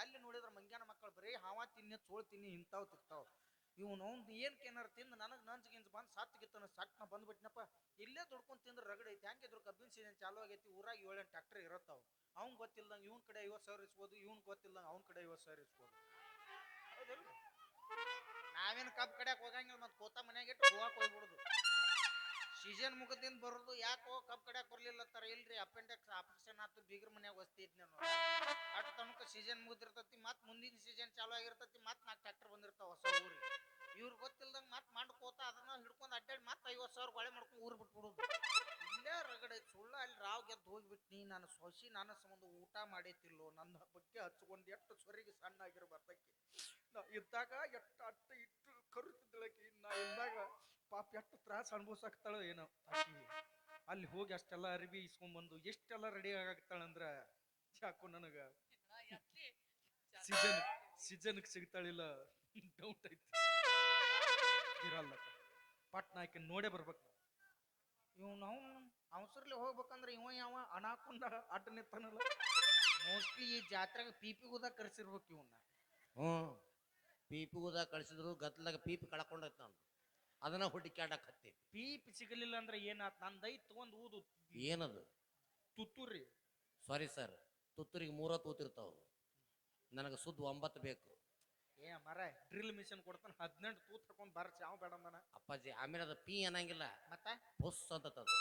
ಎಲ್ಲಿ ನೋಡಿದ್ರೆ ಮಂಗ್ಯಾನ ಮಕ್ಕಳು ಬರೀ ಹಾವ ತಿನ್ನಿ, ಚೋಳು ತಿನ್ನಿ, ಇಂಥವು ತಿಕ್ತಾವ್ ಇವ್ನು ಅವ್ನು ಏನ್ ಏನಾರ ತಿಂದು ನನಗೆ ನಂಜ್ ಗಿಂಜ್ ಬಂದು ಸತ್ತು ಗಿತ್ತನ ಸಟ್ನ ಬಂದ್ಬಿಟ್ನಪ್ಪ ಇಲ್ಲೇ ದುಡ್ಕೊಂಡು ತಿಂದ್ರೆ ರಗಡ ಐತಿ. ಇದ್ರು ಕಬ್ಬಿನ ಸೀಸನ್ ಚಾಲು ಆಗೈತಿ? ಊರಾಗ ಏಳೆಂಟು ಟ್ರ್ಯಾಕ್ಟರ್ ಇರತ್ತಾವ. ಅವ್ನು ಗೊತ್ತಿಲ್ದಂಗ ಇವ್ನ ಕಡೆ ಐವತ್ ಸಾವಿರ ಇಸ್ಬೋದು ಇವ್ನು ಗೊತ್ತಿಲ್ದಂಗ ಅವ್ನ ಕಡೆ ಐವತ್ ಸಾವಿರ ಇಸ್ಬೋದು ಹೌದಿಲ್ಲ ನಾವೇನ್ ಕಬ್ಬ್ ಕಡ್ಯಾಕ್ ಹೋಗಂಗಿಲ್ಲ ಮತ್ ಕೋತ ಮನೆಗೆ ಇಟ್ಟು ಹೋಗಾಕ್ ಹೋಗ್ಬಿಡುದು. ಸೀಸನ್ ಮುಗದಿಂದ ಬರೋದು ಯಾಕೋ ಕಬ್ ಕಡೆ ಬರ್ಲಿಲ್ಲ ತರ ಇಲ್ರಿ ಅಪೆಂಡೆಕ್ಸ್ ಆಪರೇಷನ್ ಆತು, ಬೀಗ್ರ ಮನ್ಯಾಗ ವಸ್ತಿ ಐತಿ ನಾನು ಅಟ್ ತನಕ ಸೀಸನ್ ಮುಗಿದಿರ್ತತಿ ಮತ್ ಮುಂದಿನ ಸೀಸನ್ ಚಾಲು ಆಗಿರ್ತತಿ ಮತ್ ನಾಲ್ಕು ಟ್ರ್ಯಾಕ್ಟರ್ ಬಂದಿರ್ತಾವ ಹೊಸ ಊರಿಗೆ. ಇವ್ರು ಗೊತ್ತಿಲ್ದಂಗ ಮತ್ ಮಾಡ್ಕೋತ ಅದನ್ನ ಹಿಡ್ಕೊಂಡು ಅಡ್ಡಾಡಿ ಮತ್ ಐವತ್ತು ಸಾವಿರ ಗೊಳೆ ಮಾಡ್ಕೊಂಡು ಊರ್ ಬಿಟ್ಬಿಡುದು ಇಲ್ಲೇ ರಗಡೆ ಸುಳ್ಳ ಅಲ್ಲಿ ರಾವ್ ಗೆದ್ದು ಹೋಗ್ಬಿಟ್ನಿ ನಾನು ಸೊಸಿ, ನನ್ನ ಸಂಬಂಧ ಊಟ ಮಾಡೈತಿಲ್ಲೋ, ನನ್ನ ಬಗ್ಗೆ ಹಚ್ಕೊಂಡು ಎಷ್ಟು ಸೊರಿಗೆ ಸಣ್ಣ ಆಗಿರ್ಬಾರ್ದಕ್ಕೆ ನಾ ಇದ್ದಾಗ ಎಷ್ಟು ಅಟ್ಟ ಇಟ್ಟು ಕರುತಿದ್ದಳಕಿ ನಾ ಇದ್ದಾಗ ಪಾಪ ಎಷ್ಟು ತ್ರಾಸ ಅನುಭವಿಸಾಕ್ತಾಳೋ ಏನೋ ಆಕಿ ಅಲ್ಲಿ ಹೋಗಿ ಅಷ್ಟೆಲ್ಲ ಅರಿವಿ ಇಸ್ಕೊಂಡ್ಬಂದು ಎಷ್ಟೆಲ್ಲ ರೆಡಿ ಆಗತ್ತಾಳಂದ್ರ ಯಾಕೋ ನನಗ. ಸೀಸನ್ ಸೀಸನ್ಗೆ ಸಿಗ್ತಾಳಿಲ್ಲ. ಡೌಟ್ ಐತಿ. ಇರಲ್ಲ ಪಟ್ನ ಆಕೆ ನೋಡೇ ಬರ್ಬೇಕು ಇವ್ ನಾವು ಅವಸರ್ಲಿ ಹೋಗ್ಬೇಕಂದ್ರೆ ಇವ ಯಾವ ಅನಾಕೊಂಡ ಅಡ್ಡ ನಿಂತಾನಲ್ಲ ಮೋಸ್ಟ್ಲಿ ಈ ಜಾತ್ರೆಗೆ ಪೀಪಿ ಊದ ಕರ್ಸಿರ್ಬೇಕು ಇವನ್ನ ಹ್ಞೂ ಪೀಪಿ ಊದ ಕಳಿಸಿದ್ರು ಗತ್ಲಾಗ ಪೀಪಿ ಕಳ್ಕೊಂಡೈತೆ ನಾನು ಅದನ್ನ ಹುಡುಕ್ಯಾಡಕ್ ಹತ್ತಿ. ಪೀಪ್ ಸಿಗಲಿಲ್ಲ ಅಂದ್ರೆ ಏನಾತ್? ನಂದೈ ತಗೊಂಡ್ ಊದು. ಏನದು? ತುತ್ತೂರಿ. ಸಾರಿ ಸರ್ ತುತ್ತೂರಿಗೆ ಮೂರ ತೂತಿರ್ತಾವ ನನಗೆ ಸುದ್ದು ಒಂಬತ್ತು ಬೇಕು. ಏ ಮರ ಡ್ರಿಲ್ ಮಿಷನ್ ಕೊಡ್ತಾನೆ ಹದಿನೆಂಟು ತೂತ್ ಹಾಕೊಂಡ್ ಬರ ಯಾವ ಬೇಡ ಮನ ಅಪ್ಪಾಜಿ ಆಮೇಲೆ ಅದು ಪೀ ಅನ್ನಂಗಿಲ್ಲ. ಮತ್ತೆ? ಪುಸ್ ಅಂತ ಅದು.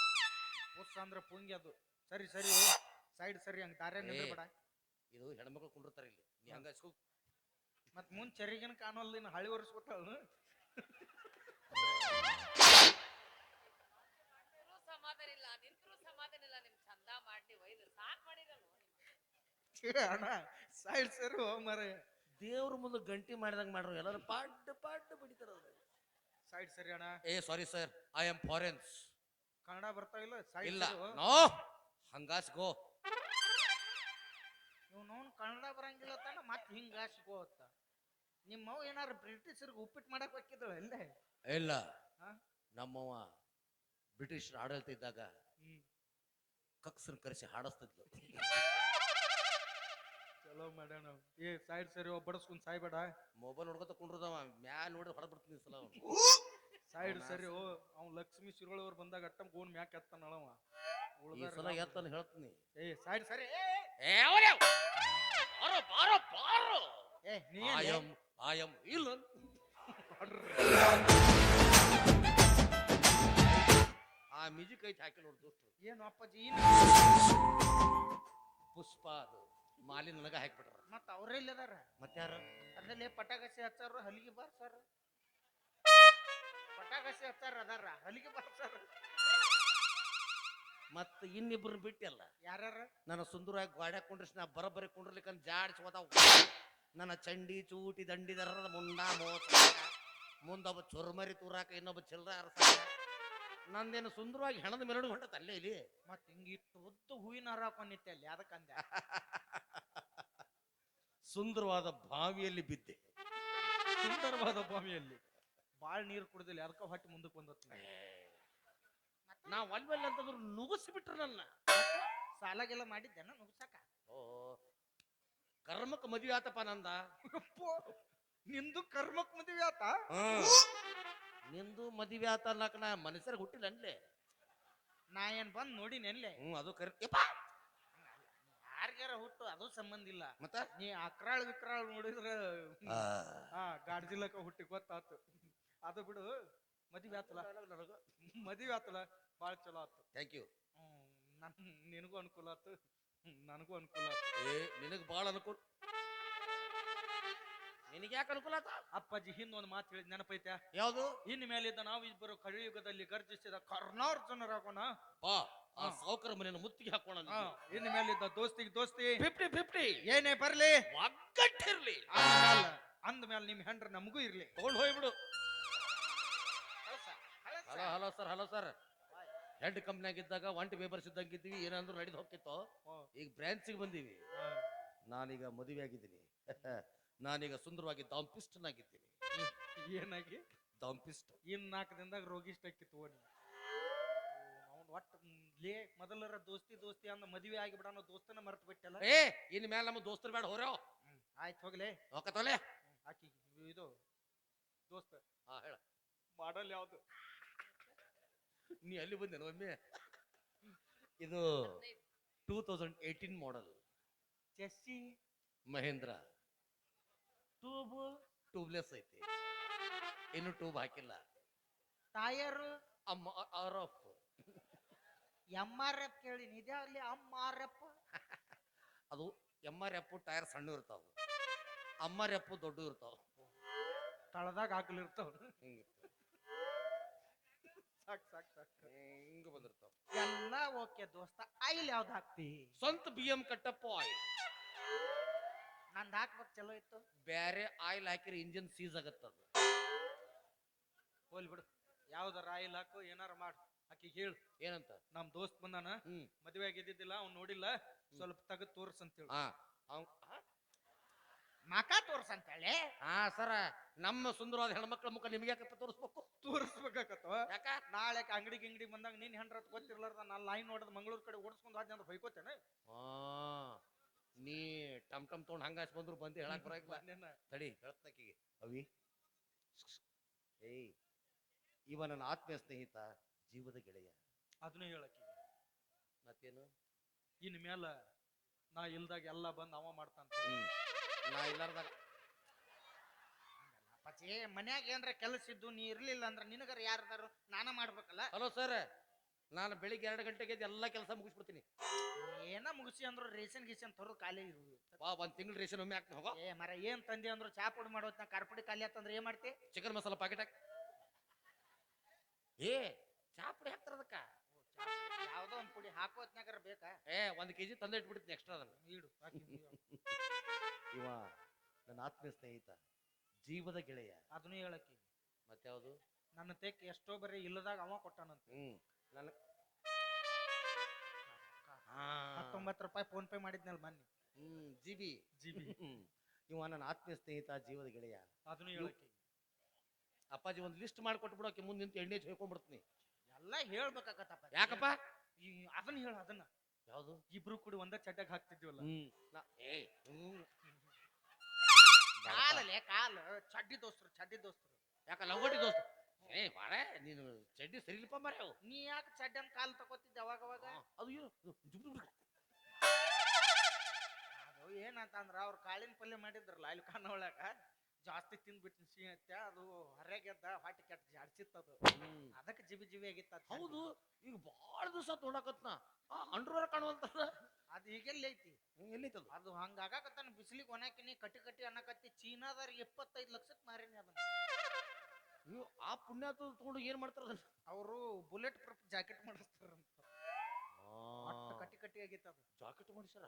ಪುಸ್ ಅಂದ್ರೆ ಪುಂಗಿ ಅದು. ಸರಿ ಸರಿ ಸೈಡ್ ಸರಿ ಹಂಗ ದಾರೆ ನಿಂದ್ರಬೇಡ. ಇದು ಹೆಣ್ಮಕ್ಳು ಕುಂಡಿರ್ತಾರೆ ಇಲ್ಲಿ. ನೀ ಹಂಗ. ಮತ್ ಮುಂದ್ ಚರಿಗನ್ ಕಾಣೋಲ್ಲ ಇನ್ನು ಹಳಿ ಒರೆಸ್ಕೊತಾಳ ನಿಂತ್ರೂ ಸಮಾಧಾನ ಇಲ್ಲ ನಿಂತ್ರೂ ಸಮಾಧಾನ ಇಲ್ಲ ನಿಮ್ ಚಂದ ಮಾಡಿ ಒಯ್ದು ಸಾಕ್ ಮಾಡಿರಲ್ವ ಅಣ್ಣ ಸೈಡ್ ಸರಿ ಮರ. ದೇವ್ರ ಮುಂದೆ ಗಂಟಿ ಮಾಡಿದಾಗ ಮಾಡ್ರು. ಎಲ್ಲರೂ ಪಾಡ್ ಪಾಡ್ ಬಿಡಿತಾರ ಸೈಡ್ ಸರಿ ಅಣ್ಣ. ಏ sorry sir I am foreigners Kannada ಬರ್ತಾ ಇಲ್ಲ? ಸೈಡ್ ಇಲ್ಲ. ನೋ ಹಂಗಾಸ್ ಗೋ. ಇವ್ನವ್ನು ಕನ್ನಡ ಬರಂಗಿಲ್ಲ ತಾನ ಹಿಂಗಾಸ್ ಗೋ ಅಂತ. ನಿಮ್ಮವ್ ಏನಾರ ಬ್ರಿಟಿಷರ್ಗೆ ಉಪ್ಪಿಟ್ಟು ಮಾಡಕ್ ಹಾಕಿದಳ ಅಲ್ಲೇ? ಇಲ್ಲ. ನಮ್ಮವ ನಮ್ಮವ್ವ ಬ್ರಿಟಿಷ್ ಆಡಳಿತ ಇದ್ದಾಗ ಕಕ್ಸನ್ ಕರೆಸಿ ಹಾಡಿಸ್ತಿದ್ಲು. ಚಲೋ ಮಾಡ್ಯಾಣ ಏ ಸೈಡ್ ಸರಿ ಒಬ್ಬಡಸ್ಕೊಂಡ್ ಸಾಯ್ಬೇಡ. ಮೊಬೈಲ್ ನೋಡ್ಕೊತ ಕುಂಡ್ರದವ ಮ್ಯಾ ನೋಡಿ ಹೊರಗೆ ಬಿಡ್ತೀನಿ ಸಲ ಸೈಡ್ ಸರಿ ಓ ಅವ್ನು ಲಕ್ಷ್ಮಿ ಶಿರೋಳ್ ಅವ್ರು ಬಂದಾಗ ಅಟ್ಟಂ ಗೋನ್ ಮ್ಯಾಕ್ ಎತ್ತಾನಳವ ಈ ಸಲ ಎತ್ತಲ್ಲಿ ಹೇಳ್ತೀನಿ. ಏ ಸೈಡ್ ಸರಿ ಏ, ಅವರೇ? ಬಾರೋ ಬಾರೋ ಬಾರೋ. ಏ ನೀ ಐ ಆಮ್ ಇಲ್ಲ ಆ ಮ್ಯೂಸಿಕ್ ಐತಿ ಹಾಕಿ ನೋಡಿ ದೋಸ್ತು ಏನು ಅಪ್ಪಾಜಿ ಪುಷ್ಪ ಅದು. ಮಾಲಿ ನನಗ ಹಾಕ್ಬಿಟ್ರ. ಮತ್ತ ಇಲ್ಲದಾರ? ಅದಾರ ಯಾರು? ಅದ್ರಲ್ಲಿ ಪಟಾಕಸಿ ಹಚ್ಚಾರ ಹಲಿಗೆ ಬಾರ್ಸಾರ ಪಟಾಕಸಿ ಹಚ್ಚಾರ ಅದಾರ ಹಲಿಗೆ ಬಾರ್ಸಾರ ಮತ್ತ ಇನ್ನಿಬ್ರು ಬಿಟ್ಟಿಲ್ಲ. ಯಾರ್ಯಾರ? ನನ್ನ ಸುಂದರವಾಗಿ ಗಾಡ್ಯಾಗ ಕುಂಡ್ರಿಸಿ ನಾ ಬರಬರಿ ಕುಂಡ್ರಲಿಕ್ಕ ಜಾಡ್ಸಿ ಹೋದಾವ. ನನ್ನ ಚಂಡಿ ಚೂಟಿ ದಂಡಿದರ ಮುಂಡ ಮೋಸ. ಮುಂದೊಬ್ಬ ಚೊರ್ಮರಿ ತೂರಾಕ ಇನ್ನೊಬ್ಬ ಚಿಲ್ಲರ ಅರಸಾಕ ನಂದೇನು ಸುಂದರವಾಗಿ ಹೆಣದ ಮೆರಡು ಹೊಂಟತ್ ಅಲ್ಲೇ ಇಲ್ಲಿ? ಮತ್ ಹಿಂಗಿಟ್ಟು ಉದ್ದು ಹೂವಿನ ಹಾರ ಹಾಕೊಂಡಿಟ್ಟೆ ಅಲ್ಲಿ ಅದಕ್ಕಂದೆ ಸುಂದರವಾದ ಬಾವಿಯಲ್ಲಿ ಬಿದ್ದೆ. ಸುಂದರವಾದ ಬಾವಿಯಲ್ಲಿ. ಬಾಳ್ ನೀರು ಕುಡ್ದಿಲ್ಲ ಅದಕ್ಕ ಹೊಟ್ಟೆ ಮುಂದಕ್ಕೆ ಬಂದತ್ತೆ ನಾ ಒಲ್ವಲ್ಲಿ ಅಂತಂದ್ರು ನುಗ್ಗಿಸಿ ಬಿಟ್ರು ನನ್ನ ಸಾಲಾಗೆಲ್ಲ ಮಾಡಿದ್ದೇನ ನುಗ್ಸಾಕ ಓ ಕರ್ಮಕ್ಕೆ ಮದುವೆ ಆತಪ್ಪ ನಂದ? ನಿಂದು ಕರ್ಮಕ್ ಮದುವೆ ಆತ? ನಿಂದು ಮದುವೆ ಆತ ಅನ್ಲಾಕ ನಾ ಮನುಷ್ಯರ ಹುಟ್ಟಿಲ್ಲ ಅನ್ಲೆ ನಾ ಏನ್ ಬಂದ್ ನೋಡಿ ನೆನ್ಲೆ ಹ್ಞೂ ಅದು ಕರೆ ಯಪ್ಪ! ಯಾರಿಗಾರ ಹುಟ್ಟು ಅದು ಸಂಬಂಧ ಇಲ್ಲ. ಮತ್ತ? ನೀ ಅಕ್ರಾಳ್ ವಿಕ್ರಾಳ್ ನೋಡಿದ್ರ ಹಾ ಗಾಡ್ಜಿಲಕ ಹುಟ್ಟಿ ಗೊತ್ತಾತು. ಅದು ಬಿಡು ಮದುವೆ ಆತಲ್ಲ. ಮದುವೆ ಆತಲ್ಲ ಬಾಳ ಚಲೋ ಆತು. ಥ್ಯಾಂಕ್ ಯು ಹ್ಮ್, ನನ್ ನಿನಗೂ ಅನುಕೂಲ ಆತು. ಹ್ಮ್, ನನಗೂ ಅನುಕೂಲ ಆತು. ಏ ನಿನಗೆ ಭಾಳ ಅನುಕೂಲ ನಿನಗೆ ಯಾಕೆ ಅನುಕೂಲ ಆತ? ಅಪ್ಪಾಜಿ ಹಿಂದೊಂದು ಒಂದ್ ಮಾತು ಹೇಳಿದ್ ನೆನಪೈತೆ? ಯಾವುದು? ಇನ್ ಮೇಲಿದ್ದ ನಾವು ಇಬ್ಬರು ಕಲಿಯುಗದಲ್ಲಿ ಗರ್ಜಿಸಿದ ಕರ್ನಾರ್ಜುನರಾಗೋಣ ಬಾ ಆ. ಸಾವುಕಾರ ಮನೆಯನ್ನು ಮುತ್ತಿಗೆ ಹಾಕೋಣ ಇನ್ ಮೇಲಿದ್ದ ದೋಸ್ತಿಗೆ ದೋಸ್ತಿ. Fifty fifty. ಏನೇ ಬರ್ಲಿ. ಒಗ್ಗಟ್ಟಿರ್ಲಿ. ಅಂದ ಮೇಲೆ ನಿಮ್ ಹೆಂಡ್ರ ನಮಗೂ ಇರ್ಲಿ. ತಗೊಂಡು ಹೋಗ್ಬಿಡು hello hello sir. Hello sir head ಕಂಪ್ನಿಯಾಗಿದ್ದಾಗ ಒಂಟಿ ಪೇಪರ್ಸ್ ಇದ್ದಂಗೆ ಇದ್ವಿ ಏನಂದ್ರೂ ನಡೆದು ಹೋಗ್ತಿತ್ತು? ಈಗ ಬ್ರ್ಯಾಂಚಿಗೆ ಬಂದೀವಿ. ನಾನೀಗ ಮದುವೆ ಆಗಿದ್ದೀನಿ. ನಾನೀಗ ಸುಂದರವಾಗಿ ದಾಂಪಿಸ್ಟನಾಗಿದ್ದೀನಿ. ಏನಾಗಿ? ದಾಂಪಿಸ್ಟ್. ಇನ್ ನಾಲ್ಕು ದಿನದಾಗ ರೋಗಿಷ್ಟ ಆಕಿತ್ತು ಓಡಿ ಅವ್ನು ಒಟ್ಟು ಲೇ ಮೊದಲರ ದೋಸ್ತಿ ದೋಸ್ತಿ ಅಂದ ಮದುವೆ ಆಗಿಬಿಡಾನೋ ದೋಸ್ತನ ಮರೆತು ಬಿಟ್ಟಲ್ಲ ಏ ಇನ್ ಮೇಲೆ ನಮ್ಮ ದೋಸ್ತರು ಬೇಡ ಹೋರೋ ಆಯ್ತು ಹೋಗ್ಲೆ. ಹೋಗತ್ತೋಲೆ ಆಕಿ ಇದು ದೋಸ್ತ. ಹಾ ಹೇಳ. ಮಾಡಲ್ ಯಾವ್ದು? ನೀ ಅಲ್ಲಿ ಬಂದೇನು ಒಮ್ಮೆ? ಇದು two thousand eighteen model chassis. Mahindra. Tube? Tubeless ಐತಿ. ಇನ್ನು ಟ್ಯೂಬ್ ಹಾಕಿಲ್ಲ. ಟಯರು? ಅಮ್ಮ R F M R F ಕೇಳಿ ನಿಜ ಅಲ್ಲಿ ಎಂ ಆರ್ ಎಫ್? ಅದು ಎಂ ಆರ್ ಎಫ್ ಟೈರ್ ಸಣ್ಣ ಇರ್ತಾವ. ಅಮ್ಮರ್ ಎಫ್ ದೊಡ್ಡ ಇರ್ತಾವ. ತಳದಾಗ ಹಾಕಲಿರ್ತಾವ ಹಿಂಗಿರ್ತಾವ ಸಾಕ್ ಸಾಕ್ ಸಾಕ್. ಹಿಂಗ ಬಂದಿರ್ತಾವ. ಎಲ್ಲ ಓಕೆ ದೋಸ್ತ ಆಯಿಲ್ ಯಾವ್ದು ಹಾಕ್ತಿ? ಸ್ವಂತ ಬಿ ಎಂ ಕಟ್ಟಪ್ಪ ಆಯಿಲ್ ನಂದು ಹಾಕ್ಬೇಕು ಚಲೋ ಇತ್ತು. ಬೇರೆ ಆಯಿಲ್ ಹಾಕಿರಿ ಇಂಜಿನ್ ಸೀಸ್ ಆಗತ್ತದ ಹೋಲ್ ಬಿಡು. ಯಾವ್ದಾರ ಆಯಿಲ್ ಹಾಕು ಏನಾರ ಮಾಡು. ಆಕಿ ಹೇಳು. ಏನಂತ? ನಮ್ ದೋಸ್ತ್ ಬಂದಾನ. ಹ್ಮ್. ಮದ್ವೆ ಆಗಿದ್ದಿದ್ದಿಲ್ಲ ಅವ್ನು ನೋಡಿಲ್ಲ. ಸ್ವಲ್ಪ ತಗ ತೋರ್ಸ್ ಅಂತ ಹೇಳು ಹಾ. ಅವ್ ಹಾ? ಮಕ ತೋರ್ಸ್ ಅಂತ ಹೇಳಿ ಹಾ ಸರ. ನಮ್ಮ ಸುಂದರವಾದ ಹೆಣ್ಮಕ್ಳ ಮುಖ ನಿಮ್ಗೆ ಯಾಕಪ್ಪ ತೋರಿಸ್ಬೇಕು? ತೋರಿಸ್ಬೇಕಾಗತ್ತವ ಯಾಕ? ನಾಳೆ ಅಂಗಡಿ ಗಿಂಗಡಿ ಬಂದಾಗ ನೀನ್ ಹೆಂಡ್ರ ಗೊತ್ತಿರ್ಲಾರ್ದ ನಾನು ಲೈನ್ ನೋಡದ್ ಮಂಗಳೂರು ಕಡೆ ಓಡಿಸ್ಕೊಂಡು ಹೋದ್ನ ಅಂತ ಬೈಕೋತೇನೆ ಆ, ನೀ ಟಮ್ ಟಮ್ ತೊಗೊಂಡು ಹಂಗ ಬಂದ್ರು ಬಂದು ಹೇಳಕ್ ಬರಂಗಿಲ್ಲ ತಡಿ. ಹೇಳ್ತಕ್ಕಿಗೆ ಅವಿ. ಏಯ್ ಇವ ನನ್ನ ಆತ್ಮೀಯ ಸ್ನೇಹಿತ ಜೀವದ ಗೆಳೆಯ. ಅದನ್ನ ಹೇಳಕ್ಕಿ ಮತ್ತೇನು? ಇನ್ ಮ್ಯಾಲ ನಾ ಇಲ್ದಾಗ ಎಲ್ಲ ಬಂದು ಅವ ಮಾಡ್ತಾನ ನಾ ಇಲ್ಲಾರ್ದಾಗ. ಪಚೆ ಮನ್ಯಾಗ ಏನ್ರ ಕೆಲಸ ಇದ್ದು ನೀ ಇರ್ಲಿಲ್ಲ ಅಂದ್ರ ನಿನಗರ ಯಾರದಾರು ನಾನ ಮಾಡ್ಬೇಕಲ್ಲ? Hello sir. ನಾನು ಬೆಳಿಗ್ಗೆ ಎರಡು ಗಂಟೆಗೆ ಎದ್ದು ಎಲ್ಲ ಕೆಲಸ ಮುಗಿಸ್ಬಿಡ್ತೀನಿ. ಏನ ಮುಗಿಸಿ ಅಂದ್ರು ರೇಷನ್ ಗೀಸನ್ ತರೋದು ಖಾಲಿ ಇರೋದು ಬಾ ಒಂದ್ ತಿಂಗಳು ರೇಷನ್ ಒಮ್ಮೆ ಹಾಕ್ತೀನಿ ಹೋಗೋ. ಏ ಮರ ಏನ್ ತಂದೆ ಅಂದ್ರು ಚಾ ಪುಡಿ ಮಾಡೋತ್ನ ಕಾರ್ಪುಡಿ ಖಾಲಿ ಆತಂದ್ರೆ ಏನ್ ಮಾಡ್ತಿ? ಚಿಕನ್ ಮಸಾಲ ಪಾಕೆಟ್ ಹಾಕಿ. ಏ ಚಾ ಪುಡಿ ಹಾಕ್ತಾರ ಅದಕ್ಕ? ಯಾವ್ದೋ ಒಂದ್ ಪುಡಿ ಹಾಕೋ ಹಾಕೋತ್ನಾಗರ ಬೇಕಾ? ಏ ಒಂದ್ ಕೆಜಿ ತಂದೆ ಇಟ್ಬಿಡ್ತೀನಿ ಎಕ್ಸ್ಟ್ರಾ ಅದನ್ನ ಇಡು ಇವ ನನ್ನ ಆತ್ಮೀಯ ಸ್ನೇಹಿತ ಜೀವದ ಗೆಳೆಯ. ಅದನ್ನು ಹೇಳಕ್ಕೆ. ಮತ್ತೆ ಯಾವುದು ನನ್ನ ತೆಕ್ ಎಷ್ಟೋ ಬರೀ ಇಲ್ಲದಾಗ ಅವ ಕೊಟ್ಟಾನಂತ. ಹ್ಮ್. ನನ್ನ ಹತ್ತೊಂಬತ್ತು ರೂಪಾಯಿ ಫೋನ್ ಪೇ ಮಾಡಿದ್ನಲ್ಲ ಮೊನ್ನೆ. Hmm G B G B ಇವ ನನ್ನ ಆತ್ಮೀಯ ಸ್ನೇಹಿತ ಜೀವದ ಗೆಳೆಯ. ಅದನ್ನು ಹೇಳಕ್ಕೆ. ಅಪ್ಪಾಜಿ ಒಂದು ಲಿಸ್ಟ್ ಮಾಡ್ಕೊಟ್ಬಿಡೋಕೆ ಮುಂದೆ ನಿಂತು ಎಣ್ಣೆ ಹೇಳ್ಕೊಂಡ್ಬಿಡ್ತೀನಿ ಎಲ್ಲ ಹೇಳ್ಬೇಕಾಗತ್ತಪ್ಪ ಯಾಕಪ್ಪ? ಈ ಅದನ್ನ ಹೇಳ ಅದನ್ನ. ಯಾವುದು? ಇಬ್ರು ಕೂಡಿ ಒಂದ ಚಡ್ಡಾಗ ಹಾಕ್ತಿದ್ವಲ್ಲ ಹ್ಮ್. ಕಾಲಲೆ ಕಾಲ. ಚಡ್ಡಿ ದೋಸ್ತರು ಚಡ್ಡಿ ದೋಸ್ತರು. ಯಾಕ ಲಗೋಟಿ ದೋಸ್ತ? ಏ ಬಾಳ ನೀನು ಚಡ್ಡಿ ಸರಿಲಿಪ್ಪ ಮರೆ ಅವು. ನೀ ಯಾಕೆ ಚಡ್ಡನ್ ಕಾಲು ತಗೋತಿದ್ದೆ ಅವಾಗ ಅವಾಗ? ಅದು ಏನು. ಅದು ಏನಂತಂದ್ರ ಅವ್ರ ಕಾಳಿನ ಪಲ್ಯ ಮಾಡಿದ್ರಲ್ಲ ಅಲ್ಲಿ ಕಾಣ ಒಳಗ ಜಾಸ್ತಿ ತಿಂದ್ಬಿಟ್ಟು ಸಿಹಿ ಅಂತ ಅದು ಹೊರಗೆದ್ದ ಹೊಟ್ಟೆ ಕೆಟ್ಟ ಜಾಡ್ಸಿತ್ತದು. ಅದಕ್ಕೆ ಜಿಬಿ ಜಿಬಿ ಆಗಿತ್ತ ಹೌದು ಈಗ ಭಾಳ ದಿವಸ ತೊಡಕತ್ನ ಅಂಡ್ರವರ ಕಾಣುವಂತದ ಅದು ಎಲ್ಲಿ ಐತಿ? ಎಲ್ಲಿತ್ತದು ಅದು ಹಂಗ ಬಿಸಿಲಿ ಬಿಸಿಲಿಗೆ ಒಣಾಕಿನಿ ಕಟ್ಟಿ ಕಟ್ಟಿ ಅನ್ನಕತ್ತಿ ಚೀನಾದವ್ರಿಗೆ ಇಪ್ಪತ್ತೈದು ಲಕ್ಷಕ್ಕೆ ಮಾರಿನಿ ಅದನ್ನ. ನೀವು ಆ ಪುಣ್ಯ ತಗೊಂಡು ಏನ್ ಮಾಡ್ತಾರ ಅವರು ಬುಲೆಟ್ ಪ್ರೂಫ್ ಜಾಕೆಟ್ ಮಾಡಿಸ್ತಾರ ಕಟ್ಟಿ ಕಟ್ಟಿ ಆಗಿತ್ತ ಅದು. ಜಾಕೆಟ್ ಮಾಡಿಸ್ಯಾರ?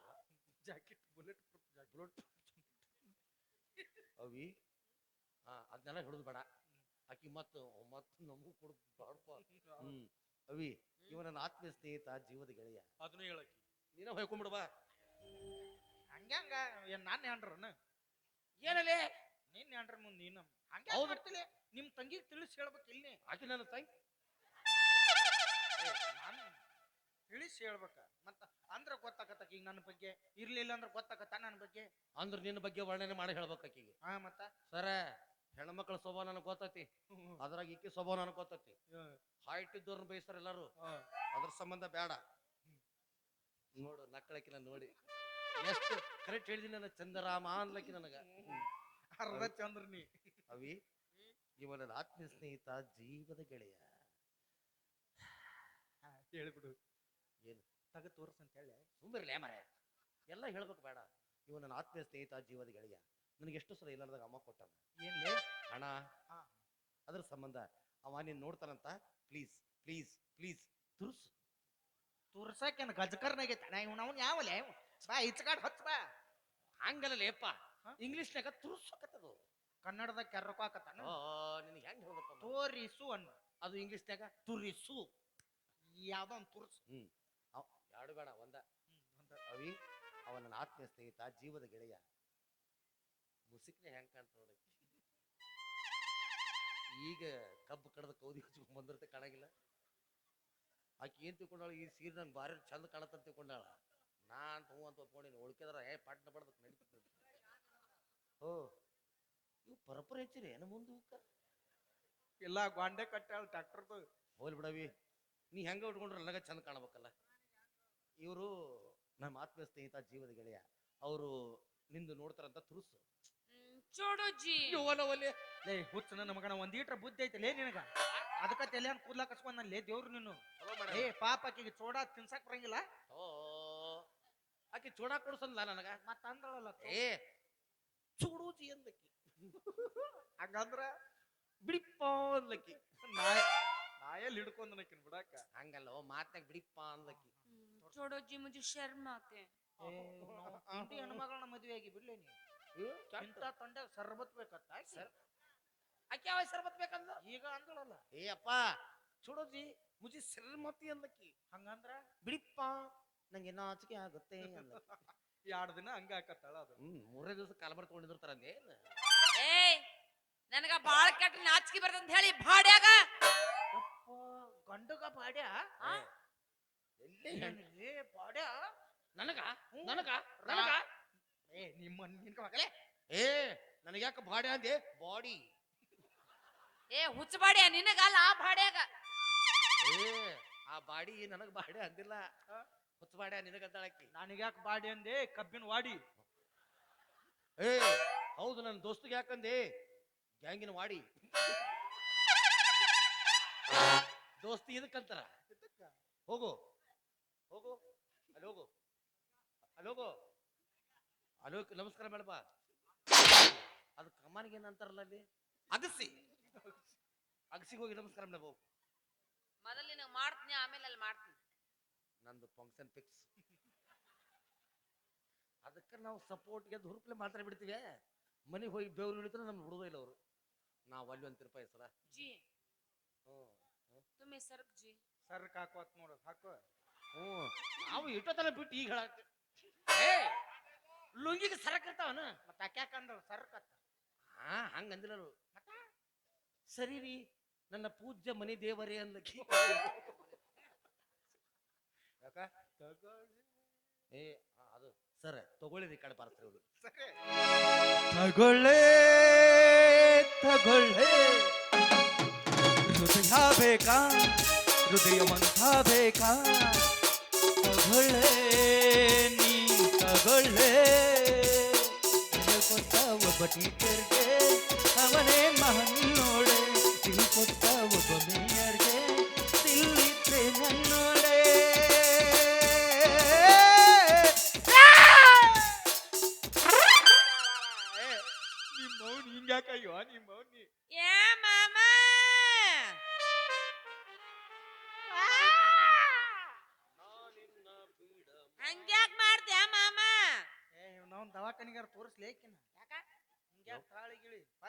Jacket bulletproof jacket. ಅವಿ ಹಾ ಅದನ್ನೆಲ್ಲ ಹಿಡಿದು ಬೇಡ. ಆಕಿ ಮತ್ತು ಮತ್ತ ನಮಗೂ ಕೊಡು ಬಾಡಪ್ಪ ಹ್ಮ್. ಅವಿ ಇವ ನನ್ನ ಆತ್ಮೀಯ ಸ್ನೇಹಿತ ಜೀವದ ಗೆಳೆಯ. ಅದನ್ನ ಹೇಳಕಿ ನೀನ ಹೊಯ್ಕೊಂಡ್ಬಿಡು ಬಾ. ಹಂಗ್ಯಾಂಗ ಏನ್ ನಾನು ಹೆಂಡ್ರನ ಏನಲ್ಲೇ ನೀನ್ ಹ್ಯಾಂಡ್ರ ಮುಂದೆ ನೀನು. ಹಂಗೆ ಹೌದು. ಮಾಡ್ತಿಲ್ಲ ನಿಮ್ ತಂಗಿಗೆ ತಿಳಿಸಿ ಹೇಳ್ಬೇಕು ಇಲ್ಲಿ. ಆಕೆ ನನ್ನ ತಾಯಿ ನಾನು ತಿಳಿಸಿ ಹೇಳ್ಬೇಕ. ಮತ್ತ ಅಂದ್ರ ಗೊತ್ತಾಗತ್ತ ಈಗ ನನ್ನ ಬಗ್ಗೆ. ಇರ್ಲಿಲ್ಲ ಅಂದ್ರೆ ಗೊತ್ತಾಗತ್ತ ನನ್ನ ಬಗ್ಗೆ? ಅಂದ್ರ ನಿನ್ನ ಬಗ್ಗೆ ವರ್ಣನೆ ಮಾಡಿ ಹೇಳ್ಬೇಕು ಆಕಿಗೆ. ಹಾ ಮತ್ತ? ಸರ ಹೆಣ್ಮಕ್ಳ ಸ್ವಭಾವ ನನಗೆ ಗೊತ್ತೈತಿ. ಅದ್ರಾಗ ಈಕಿ ಸ್ವಭಾವ ನನಗೆ ಗೊತ್ತೈತಿ. ಹೈಟ್ ಇದ್ದವ್ರನ್ನ ಬಯಸ್ತಾರ ಎಲ್ಲಾರು. ಅದ್ರ ಸಂಬಂಧ ಬೇಡ ನೋಡು ನಕ್ಕಳಕಿನ ನೋಡಿ. ಎಷ್ಟು ಕರೆಕ್ಟ್ ಹೇಳಿದೀನಿ ನನ್ನ ಚಂದರಾಮ ಅನ್ಲಕ್ಕಿ ನನಗ. ಅರ್ಧ ಚಂದ್ರ ನೀ. ಅವಿ ಇವ ನನ್ನ ಆತ್ಮೀಯ ಸ್ನೇಹಿತ ಜೀವದ ಗೆಳೆಯ. ಹೇಳ್ಬಿಡು ಏನು? ತಗ ತೋರ್ಸ್ ಅಂತ ಹೇಳಿ. ಸುಂದರ್ಲೇ ಮರೆ. ಎಲ್ಲ ಹೇಳ್ಬೇಕು ಬೇಡ. ಇವನ ನನ್ನ ಆತ್ಮೀಯ ಸ್ನೇಹಿತ ಜೀವದ ಗೆಳೆಯ. ನನಗೆ ಎಷ್ಟು ಸಲ ಇಲ್ಲಾರ್ದಾಗ ಅಮ್ಮ ಕೊಟ್ಟಾನ? ಏನು ಹಣ. ಅದ್ರ ಸಂಬಂಧ ಅವ ನೀನ್ ನೋಡ್ತಾನಂತ? ಪ್ಲೀಸ್ ಪ್ಲೀಸ್ ಪ್ಲೀಸ್ ತುರ್ಸು. ತೋರ್ಸಕ್ಕೇನು ಗಜಕರ್ನಾಗೈತ ಇವ್ನ ಅವ್ನು ಯಾವಲೇ? ಬಾ ಇಚ್ಕಾಡ್ ಹಚ್ಚ ಬಾ ಹಂಗಲ್ಲ ಲೇಪ? ಇಂಗ್ಲಿಷ್ನಾಗ ತುರ್ಸಕತ್ತದು ಕನ್ನಡದಾಗ ಕೆರ್ರಕಾಕತ್ತಾನ ನಿನಗೆ ಹೆಂಗ್ ಹೇಳ್ಬೇಕಮ್ಮ ತೋರಿಸು ಅನ್ನು. ಅದು ಇಂಗ್ಲಿಷ್ನಾಗ ತುರಿಸು. ಯಾವನ್ ತುರಿಸು? ತುರ್ಸು ಎರಡು ಬೇಡ ಒಂದ. ಅವಿ ಅವನ ನನ್ನ ಆತ್ಮೀಯ ಸ್ನೇಹಿತ ಜೀವದ ಗೆಳೆಯ. ಮುಸುಕ್ನೆ ಹೆಂಗ್ ಕಾಣ್ತ ನೋಡಿ ಈಗ ಕಬ್ಬು ಕಡದ ಕೌದಿ ಹಚ್ಕೊಂಡ್ ಬಂದಿರ್ತೆ ಕಾಣಂಗಿಲ್ಲ. ಆಕಿ ಏನ್ ತಿಳ್ಕೊಂಡಾಳ? ಈ ಸೀರೆ ನಂಗೆ ಭಾರಿ ಚಂದ ಕಾಣತ್ತಂತ ತಿಳ್ಕೊಂಡಾಳ. ನಾ ಅಂತ ಹೂ ಅಂತ ಒಪ್ಕೊಂಡಿನಿ. ಉಳ್ಕಿದ್ರ ಏ ಪಟ್ನ ಬಡ್ದಕ್ ನಡೀತದೆ ಓ ಇವು ಪರಪರ ಹೆಚ್ಚಿರಿ ಏನು ಮುಂದೆ ಇಲ್ಲ ಗೊಂಡೆ ಕಟ್ಟಾಳ ಟ್ರ್ಯಾಕ್ಟರ್ದು. ಹೋಲ್ ಬಿಡವಿ ನೀ ಹೆಂಗೆ ಉಟ್ಕೊಂಡ್ರೆ ನನಗೆ ಚಂದ ಕಾಣಬೇಕಲ್ಲ. ಇವರು ನಮ್ಮ ಆತ್ಮೀಯ ಸ್ನೇಹಿತ ಜೀವದ ಗೆಳೆಯ ಅವರು ನಿಂದು ನೋಡ್ತಾರಂತ ತುರುಸು. ಚೋಡೋಜಿ ಲೇ ಹುಚ್ಚ ನನ್ನ ಮಗನ ಒಂದ್ ಈಟ್ರ ಬುದ್ಧಿ ಐತೆ ಲೇ ನಿನಗ. ಅದಕ್ಕ ತಲೆ ಕೂದ್ಲಾ ಕಸ್ಕೊಂಡ್ ಲೇ ದೇವ್ರು ನೀನು. ಏ ಪಾಪ ಆಕಿಗೆ ಚೋಡ ತಿನ್ಸಕ್ ಬರಂಗಿಲ್ಲ. ಓ ಆಕೆ ಚೂಡ ಕೊಡ್ಸಲ್ಲ ನನಗ? ಮತ್ತ ಅಂದಳಲ್ಲ ಏ ಚೂಡೂಜಿ ಅಂದಕ್ಕಿ ಹಂಗಂದ್ರ ಬಿಡಿಪ್ಪ ಅಂದ್ಲಕ್ಕಿ ನಾಯ ನಾಯಲ್ಲಿ ಹಿಡ್ಕೊಂಡ್ ನಕಿನ್ ಬಿಡಾಕ. ಹಂಗಲ್ಲ ಓ ಮಾತ್ನಾಗ ಬಿಡಿಪ್ಪ ಅಂದ್ಲಕ್ಕಿ ಚೋಡೋಜಿ ಮುಜಿ ಶರ್ಮ ಆತೆ. ಇಂಟಿ ಹೆಣ್ಮಗಳನ್ನ ಮದ್ವೆ ಆಗಿ ಬಿಡ್ಲಿ ನೀ. ಇಂಥ ತಂಡ್ಯಾಗ ಸರ್ಬತ್ ಬೇಕತ್ತ. ಸರ್. ಆಕೆ ಯಾವ ಸರ್ಬತ್ ಬತ್ಬೇಕಂದ ಈಗ ಅಂದಳಲ್ಲ. ಏ ಅಪ್ಪ. ಚೂಡೋಜಿ ಮುಜಿ ಶ್ರೀಮತಿ ಅಂದಕ್ಕಿ ಹಂಗಂದ್ರ ಬಿಡಿಪ್ಪ ನಂಗೆ ನಾಚಿಕೆ ಆಗುತ್ತೆ ಅಂದ. ಎರಡ್ ದಿನ ಹಂಗ ಹಾಕತ್ತಾಳ ಅದು. ಹ್ಮ್ ಮೂರೇ ದಿವಸ ಕಾಲ ಬರ್ಕೊಂಡಿರ್ತಾರ ಅಂದೇನು ಏಯ್ ನನಗ ಬಾಳ ಕೆಟ್ಟ ನಾಚಿಕೆ ಬರ್ತಂತ ಹೇಳಿ ಬಾಡ್ಯಾಗ? ಯಪ್ಪ, ಗಂಡಗ ಬಾಡ್ಯ? ಎಲ್ಲಿ ಏನ್ರಿ ಬಾಡ್ಯ? ನನಗ. ನನಗ ನನಗ? ಏ ನಿಮ್ಮ ನಿನ್ಕ ಮಗಲೇ ಏ ನನಗೆ ಯಾಕೆ ಬಾಡಿ ಅಂದೆ? ಬಾಡಿ. ಏ ಹುಚ್ಚ ಬಾಡ್ಯ ನಿನಗಲ್ಲ ಆ ಬಾಡ್ಯಾಗ? ಏ ಆ ಬಾಡಿ ನನಗೆ ಬಾಡಿ ಅಂದಿಲ್ಲ. ಹುಚ್ಚ ಬಾಡ್ಯ ಬಾಡಿ ನಿನಗದ್ದಾಳಕ್ಕಿ ನನಗ್ಯಾಕ ಬಾಡಿ ಅಂದೆ? ಕಬ್ಬಿನ ವಾಡಿ. ಏ ಹೌದು ನನ್ನ ದೋಸ್ತಿಗೆ ಯಾಕಂದೆ? ಗ್ಯಾಂಗಿನ ವಾಡಿ. ದೋಸ್ತಿ ಇದಕ್ಕಂತಾರ? ಹೋಗು. ಹೋಗು. ಅಲ್ಲಿ ಹೋಗು. ಅಲ್ಲಿ ಹೋಗು. ಅಲ್ಲಿ ಹೋಗಿ ನಮಸ್ಕಾರ ಮೇಡಪ್ಪ ಅದು ಕಮಾನಿಗೆ ಏನಂತಾರಲ್ಲ ಅಲ್ಲಿ? ಅಗಸಿ. ಅಗಸಿಗೆ ಹೋಗಿ ನಮಸ್ಕಾರ ಮೇಡಮ್. ಹೋಗು. ಮೊದಲು ನಿನಗ್ ಮಾಡ್ತೀನಿ ಆಮೇಲೆ ಅಲ್ಲಿ ಮಾಡ್ತೀನಿ. ನಂದು ಫಂಕ್ಷನ್ ಫಿಕ್ಸ್ ಅದಕ್ಕೆ ನಾವು ಸಪೋರ್ಟ್ಗೆ ಹುರುಪ್ಲೆ ಮಾತ್ರ ಬಿಡ್ತೀವಿ. ಮನೆಗೆ ಹೋಗಿ ಬೆವರು ಇಳಿದ್ರೆ ನಮ್ಗೆ ಬಿಡೋದೇ ಇಲ್ಲ ಅವರು. ನಾವು ಅಲ್ಲಿ ಒಂದು ರೂಪಾಯಿ ಸರ. ಜಿ. ಹ್ಞೂ ತುಮಿ ಸರ್ಕ್ ಜಿ. ಸರ್ಕ್ ಹಾಕೋತ್ ನೋಡು ಹಾಕೋ. ಹ್ಞೂ ನಾವು ಇಟ್ಟೋತನ ಬಿಟ್ಟು ಈಗ ಹೇಳಕ್ಕೆ ಏ ಲುಂಗಿಗೆ ಸರಕ್ ಇರ್ತಾವನ? ಮತ್ತ ಯಾಕೆ ಅಂದಳ? ಸರ್ಕ್ ಅತ್ತ. ಹಾ ಹಂಗ ಅಂದಿಲ್ಲ ಅವ್ರು. ಸರಿ ರೀ ನನ್ನ ಪೂಜ್ಯ ಮನೆ ದೇವರೇ ಅಂದಕ್ಕೆ ಯಾಕ? ಏ ಸರ್ ತಗೊಳ್ಳಿ ಈ ಕಡೆ ಬರ್ತಾರೆ ಇವರು. ಸರಿ. ತಗೊಳ್ಳೆ ತಗೊಳ್ಳೆ. ಹೃದಯ ಬೇಕಾ ಹೃದಯ ಮಂಥ ಬೇಕಾ? ತಗೊಳ್ಳೆ ನೀ ತಗೊಳ್ಳೆ. ಕೊಟ್ಟ ಒಬ್ಬ ಟೀಚರ್ಗೆ ಅವನೇ ಮಹನ್ ನೋಡೆ. ದಿಲ್ ಕೊಟ್ಟ ಒಬ್ಬ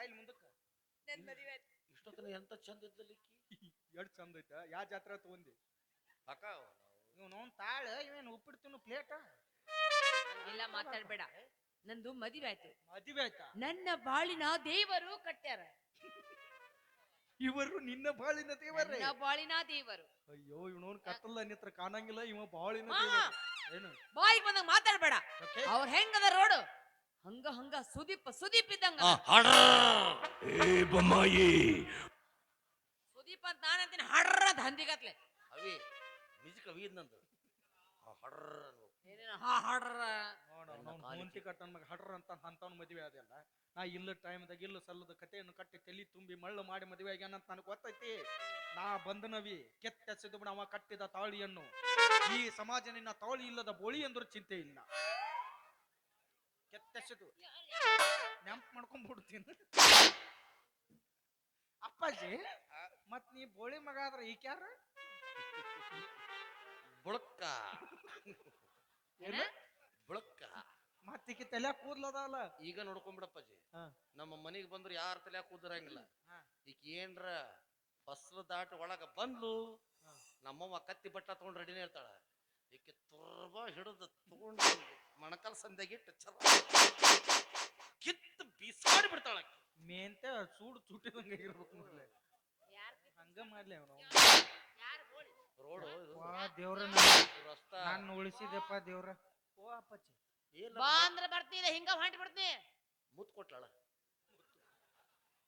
ಬಾಯಿಲ್ ಮುಂದಕ್ಕ. ನನ್ ಮದುವೆ ಆಯ್ತು. ಇಷ್ಟೊತ್ತನ ಎಂತ ಚಂದ ಇದ್ದಲಿಕ್ಕಿ ಎಡ್ ಚಂದ ಐತ ಯಾ ಜಾತ್ರೆ ತಗೊಂಡಿ? ಅಕ್ಕ ಇವ್ ತಾಳ ಇವೇನ್ ಉಪ್ಪಿಡ್ತೀನು ಪ್ಲೇಟ ಇಲ್ಲ ಮಾತಾಡ್ಬೇಡ. ನಂದು ಮದುವೆ ಆಯ್ತು. ಮದುವೆ ಆಯ್ತಾ? ನನ್ನ ಬಾಳಿನ ದೇವರು ಕಟ್ಟ್ಯಾರ. ಇವರು ನಿನ್ನ ಬಾಳಿನ ದೇವರೇ? ನನ್ನ ಬಾಳಿನ ದೇವರು. ಅಯ್ಯೋ ಇವನೋನ್ ಕತ್ತಲ್ಲ ನಿತ್ರ ಕಾಣಂಗಿಲ್ಲ ಇವ ಬಾಳಿನ ಮಾಮ. ದೇವರು. ಏನು? ಬಾಯಿಗೆ ಬಂದಾಗ ಮಾತಾಡ್ಬೇಡ. ಅವ್ರ ಹೆಂಗದ ರೋಡ್? ಹಂಗ ಹಂಗ ಸುದೀಪ್ ಸುದೀಪ್ ಇದ್ದಂಗ ಏ ಬೊಮ್ಮಾಯಿ. ಸುದೀಪ್ ಅಂತ ನಾನು ಅಂತೀನಿ ಹಡ್ರ ಅಂತ ಹಂದಿಗತ್ಲೆ. ಅವಿ ಮ್ಯೂಸಿಕ್ ಅವಿ ನಂದು. ಹಡ್ರ ಅನ್ಬೇಕು. ಹಾ ಹಡ್ರ. ಮೂಂತಿ ಕಟ್ಟನ್ ಮಗ ಹಡ್ರ ಅಂತ ಅಂತವ್ನ ಮದುವೆ ಆದಲ್ಲ ನಾ ಇಲ್ಲ ಟೈಮ್ದಾಗ ಇಲ್ಲ ಸಲ್ಲದ ಕಥೆಯನ್ನು ಕಟ್ಟಿ ತಲಿ ತುಂಬಿ ಮಳ್ಳು ಮಾಡಿ ಮದುವೆ ಆಗ್ಯಾನ ಅಂತ ನನಗೆ ಗೊತ್ತೈತಿ. ನಾ ಬಂದನವಿ ಕೆತ್ತೆಸೆದು ಬಿಡ ಅವ ಕಟ್ಟಿದ ತಾಳಿಯನ್ನು. ಈ ಸಮಾಜ ನಿನ್ನ ತಾಳಿ ಇಲ್ಲದ ಬೋಳಿ ಅಂದ್ರೂ ಚಿಂತೆ ಇಲ್ಲ. ನೆಂಪ್ ಮಾಡ್ಕೊಂಡ್ಬಿಡ್ತೀನಿ ಅಪ್ಪಾಜಿ ಮತ್ ನೀ ಬೋಳಿ ಮಗ ಆದ್ರ ಈಕ್ಯಾರ ಬುಳಕ್ಕ. ಏನ? ಬುಳಕ್ಕ. ಈಕಿ ತಲೆ ಕೂದ್ಲದಲ್ಲ ಈಗ ನೋಡ್ಕೊಂಬಿಡಪ್ಪಾಜಿ ಹಾ. ನಮ್ಮ ಮನೆಗೆ ಬಂದ್ರು ಯಾರ ತಲೆ ಕೂದಿರಂಗಿಲ್ಲ. ಹಾ. ಈಗ ಏನ್ರ ಫಸ್ಲು ದಾಟ ಒಳಗ ಬಂದ್ಲು ಹಾ. ನಮ್ಮವ್ವ ಕತ್ತಿ ಬಟ್ಟ ತಗೊಂಡ್ ರೆಡಿನೇ ಇರ್ತಾಳ. ಈಕೆ ತುರ್ಬ ಹಿಡಿದು ತಗೊಂಡು ಮಣಕಾಲ್ ಸಂದಾಗಿಟ್ಟು ಚಲ ಕಿತ್ತು ಬೀಸಾಡಿ ಬಿಡ್ತಾಳ. ಮೇಂತೆ ಸೂಡು ಚುಟ್ಟಿದಂಗ ಇರ್ಬೇಕು ಮೊದಲೇ. ಯಾರ್ ಹಂಗ ಮಾಡ್ಲಿ ಅವನು? ರೋಡು ವಾ ದೇವ್ರ ರಸ್ತಾ. ನಾನು ಉಳಿಸಿದೆಪ್ಪ ದೇವ್ರ. ಓ ಅಪ್ಪಚ್ಚಿ ಏನ್ ಬಾ ಅಂದ್ರೆ ಬರ್ತೀನಿ ಹಿಂಗ ಹೊಂಟ್ ಬಿಡ್ತೀನಿ. ಮುತ್ ಕೊಟ್ಲಾಳ.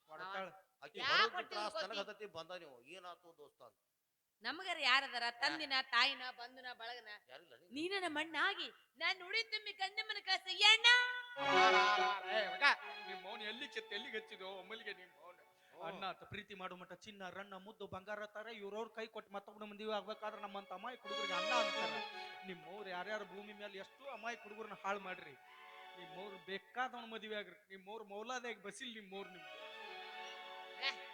ಕೊಡ್ತಾಳ. ಆಕಿ ಯಾಕ್ ಬರೋದ್ ಹೊಟ್ಟೆ ತ್ರಾಸ್ ಉರ್ಕೋತಿ? ನನಗ್ ಹತ್ತತಿ ಬಂದ ನೀವು. ಏನಾತು ದೋಸ್ತ ಅಂತ. ನಮಗರ ಯಾರದಾರ ತಂದಿನ ತಾಯಿನ ಬಂಧುನ ಬಳಗನ? ನೀನ ನಮ್ಮ ಅಣ್ಣಾಗಿ ನಾನ್ ನುಡಿ ತುಂಬಿ ಗಂಡಮ್ಮನ ಕಸ ಎಣ್ಣ! ಏ, ಮಗ, ನಿಮ್ ಮೌನ ಎಲ್ಲಿ ಚೆತ್ತ ಎಲ್ಲಿಗೆ ಹಚ್ಚಿದೋ ಒಮ್ಮಲಿಗೆ ನಿಮ್ ಮೌನ. ಅಣ್ಣ ಪ್ರೀತಿ ಮಾಡೋ ಮಟ್ಟ ಚಿನ್ನ ರಣ್ಣ ಮುದ್ದು ಬಂಗಾರ ತರ ಇವ್ರವ್ರ ಕೈ ಕೊಟ್ಟು ಮತ್ತೊಬ್ಬನ ಮಂದಿ ಆಗ್ಬೇಕಾದ್ರೆ ನಮ್ಮಂತ ಅಮಾಯಿ ಕುಡುಗರಿಗೆ ಅಣ್ಣ ಅಂತಾರ. ನಿಮ್ಮ ಅವ್ರು ಯಾರ್ಯಾರು ಭೂಮಿ ಮೇಲೆ ಎಷ್ಟು ಅಮಾಯಿ ಹುಡುಗರನ್ನ ಹಾಳು ಮಾಡ್ರಿ. ನಿಮ್ಮವ್ರು ಬೇಕಾದವನ ಮದುವೆ ಆಗ್ರಿ. ನಿಮ್ಮ ಅವ್ರು ಮೌಲಾದಾಗ ಬಸಿಲ್ ನಿಮ್ಮ ಅವ್ರು ನಿಮ್ಗೆ.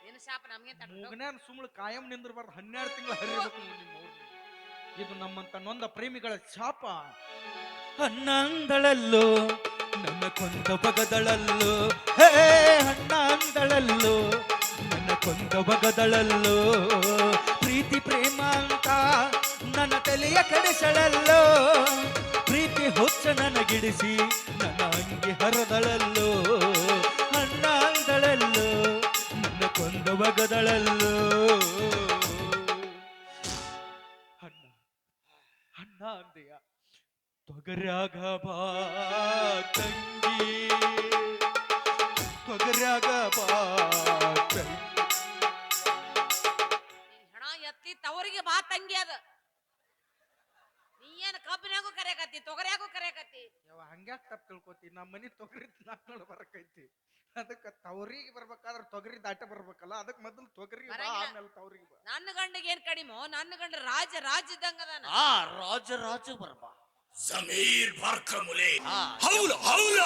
ನಿನ್ನ ಶಾಪ ನಮ್ಗೆ ಕಾಯಂ ನಿಂದಿರಬಾರ್ದು. ಹನ್ನೆರಡು ತಿಂಗಳು ಹರಿಬೇಕು ನಿಮ್ಮ ಇದು ನಮ್ಮಂತ ನೊಂದ ಪ್ರೇಮಿಗಳ ಶಾಪ. ಅಣ್ಣಂದಳಲ್ಲೋ ನನ್ನ ಕೊಂದ ಬಗದಳಲ್ಲೋ. ಹೇ ಅಣ್ಣಂದಳಲ್ಲೋ ನನ್ನ ಕೊಂದ ಬಗದಳಲ್ಲೋ. ಪ್ರೀತಿ, ಪ್ರೇಮ ಅಂತ ನನ್ನ ತಲೆಯ ಕೆಡಿಸಳಲ್ಲೋ. ಪ್ರೀತಿ ಹೊಚ್ಚ ನನಗಿಡಿಸಿ, ನನ್ನ ಅಂಗಿ ಹರದಳಲ್ಲೋ. ಬಗದಳಲ್ಲೋ ಅಣ್ಣ ಅಣ್ಣ ಅಂದೆಯ ತೊಗರ್ಯಾಗ ಬಾ ತಂಗಿ. ತೊಗರ್ಯಾಗ ಬಾ ತಂಗಿ. ಹೆಣ ಎತ್ತಿ ತವರಿಗೆ ಬಾ ತಂಗಿ ಅದ. ನೀ ಏನ್ ಕಬ್ಬಿನಾಗೂ ಕರೆಯಕತ್ತಿ ತೊಗರಿಯಾಗು ಕರೆಯಕತ್ತಿ? ಯಾವ ಹಂಗ್ಯಾಕ್ ತಪ್ಪು ತಿಳ್ಕೊತಿ? ನಮ್ಮ ಮನಿ ತೊಗರಿ ನಾಲ್ಕು ಬರಕೈತಿ. ಅದಕ್ಕೆ ತವರಿಗೆ ಬರ್ಬೇಕಾದ್ರೆ ತೊಗರಿ ದಾಟ ಬರ್ಬೇಕಲ್ಲ ಅದಕ್ಕೆ ಮೊದಲು ತೊಗರಿ ಬಾ, ಆಮೇಲೆ ತವರಿಗೆ ನನ್ನ ಗಂಡಗೆ ಏನ್ ಕಡಿಮೋ ನನ್ನ ಗಂಡ ರಾಜ ರಾಜ ಇದ್ದಂಗ ಅದಾನ ಆ ರಾಜ ರಾಜ ಬರ್ಬ ಸಮೀರ್ ಬರ್ಕ ಮುಲೆ ஆ. ஹவுல ஹவுல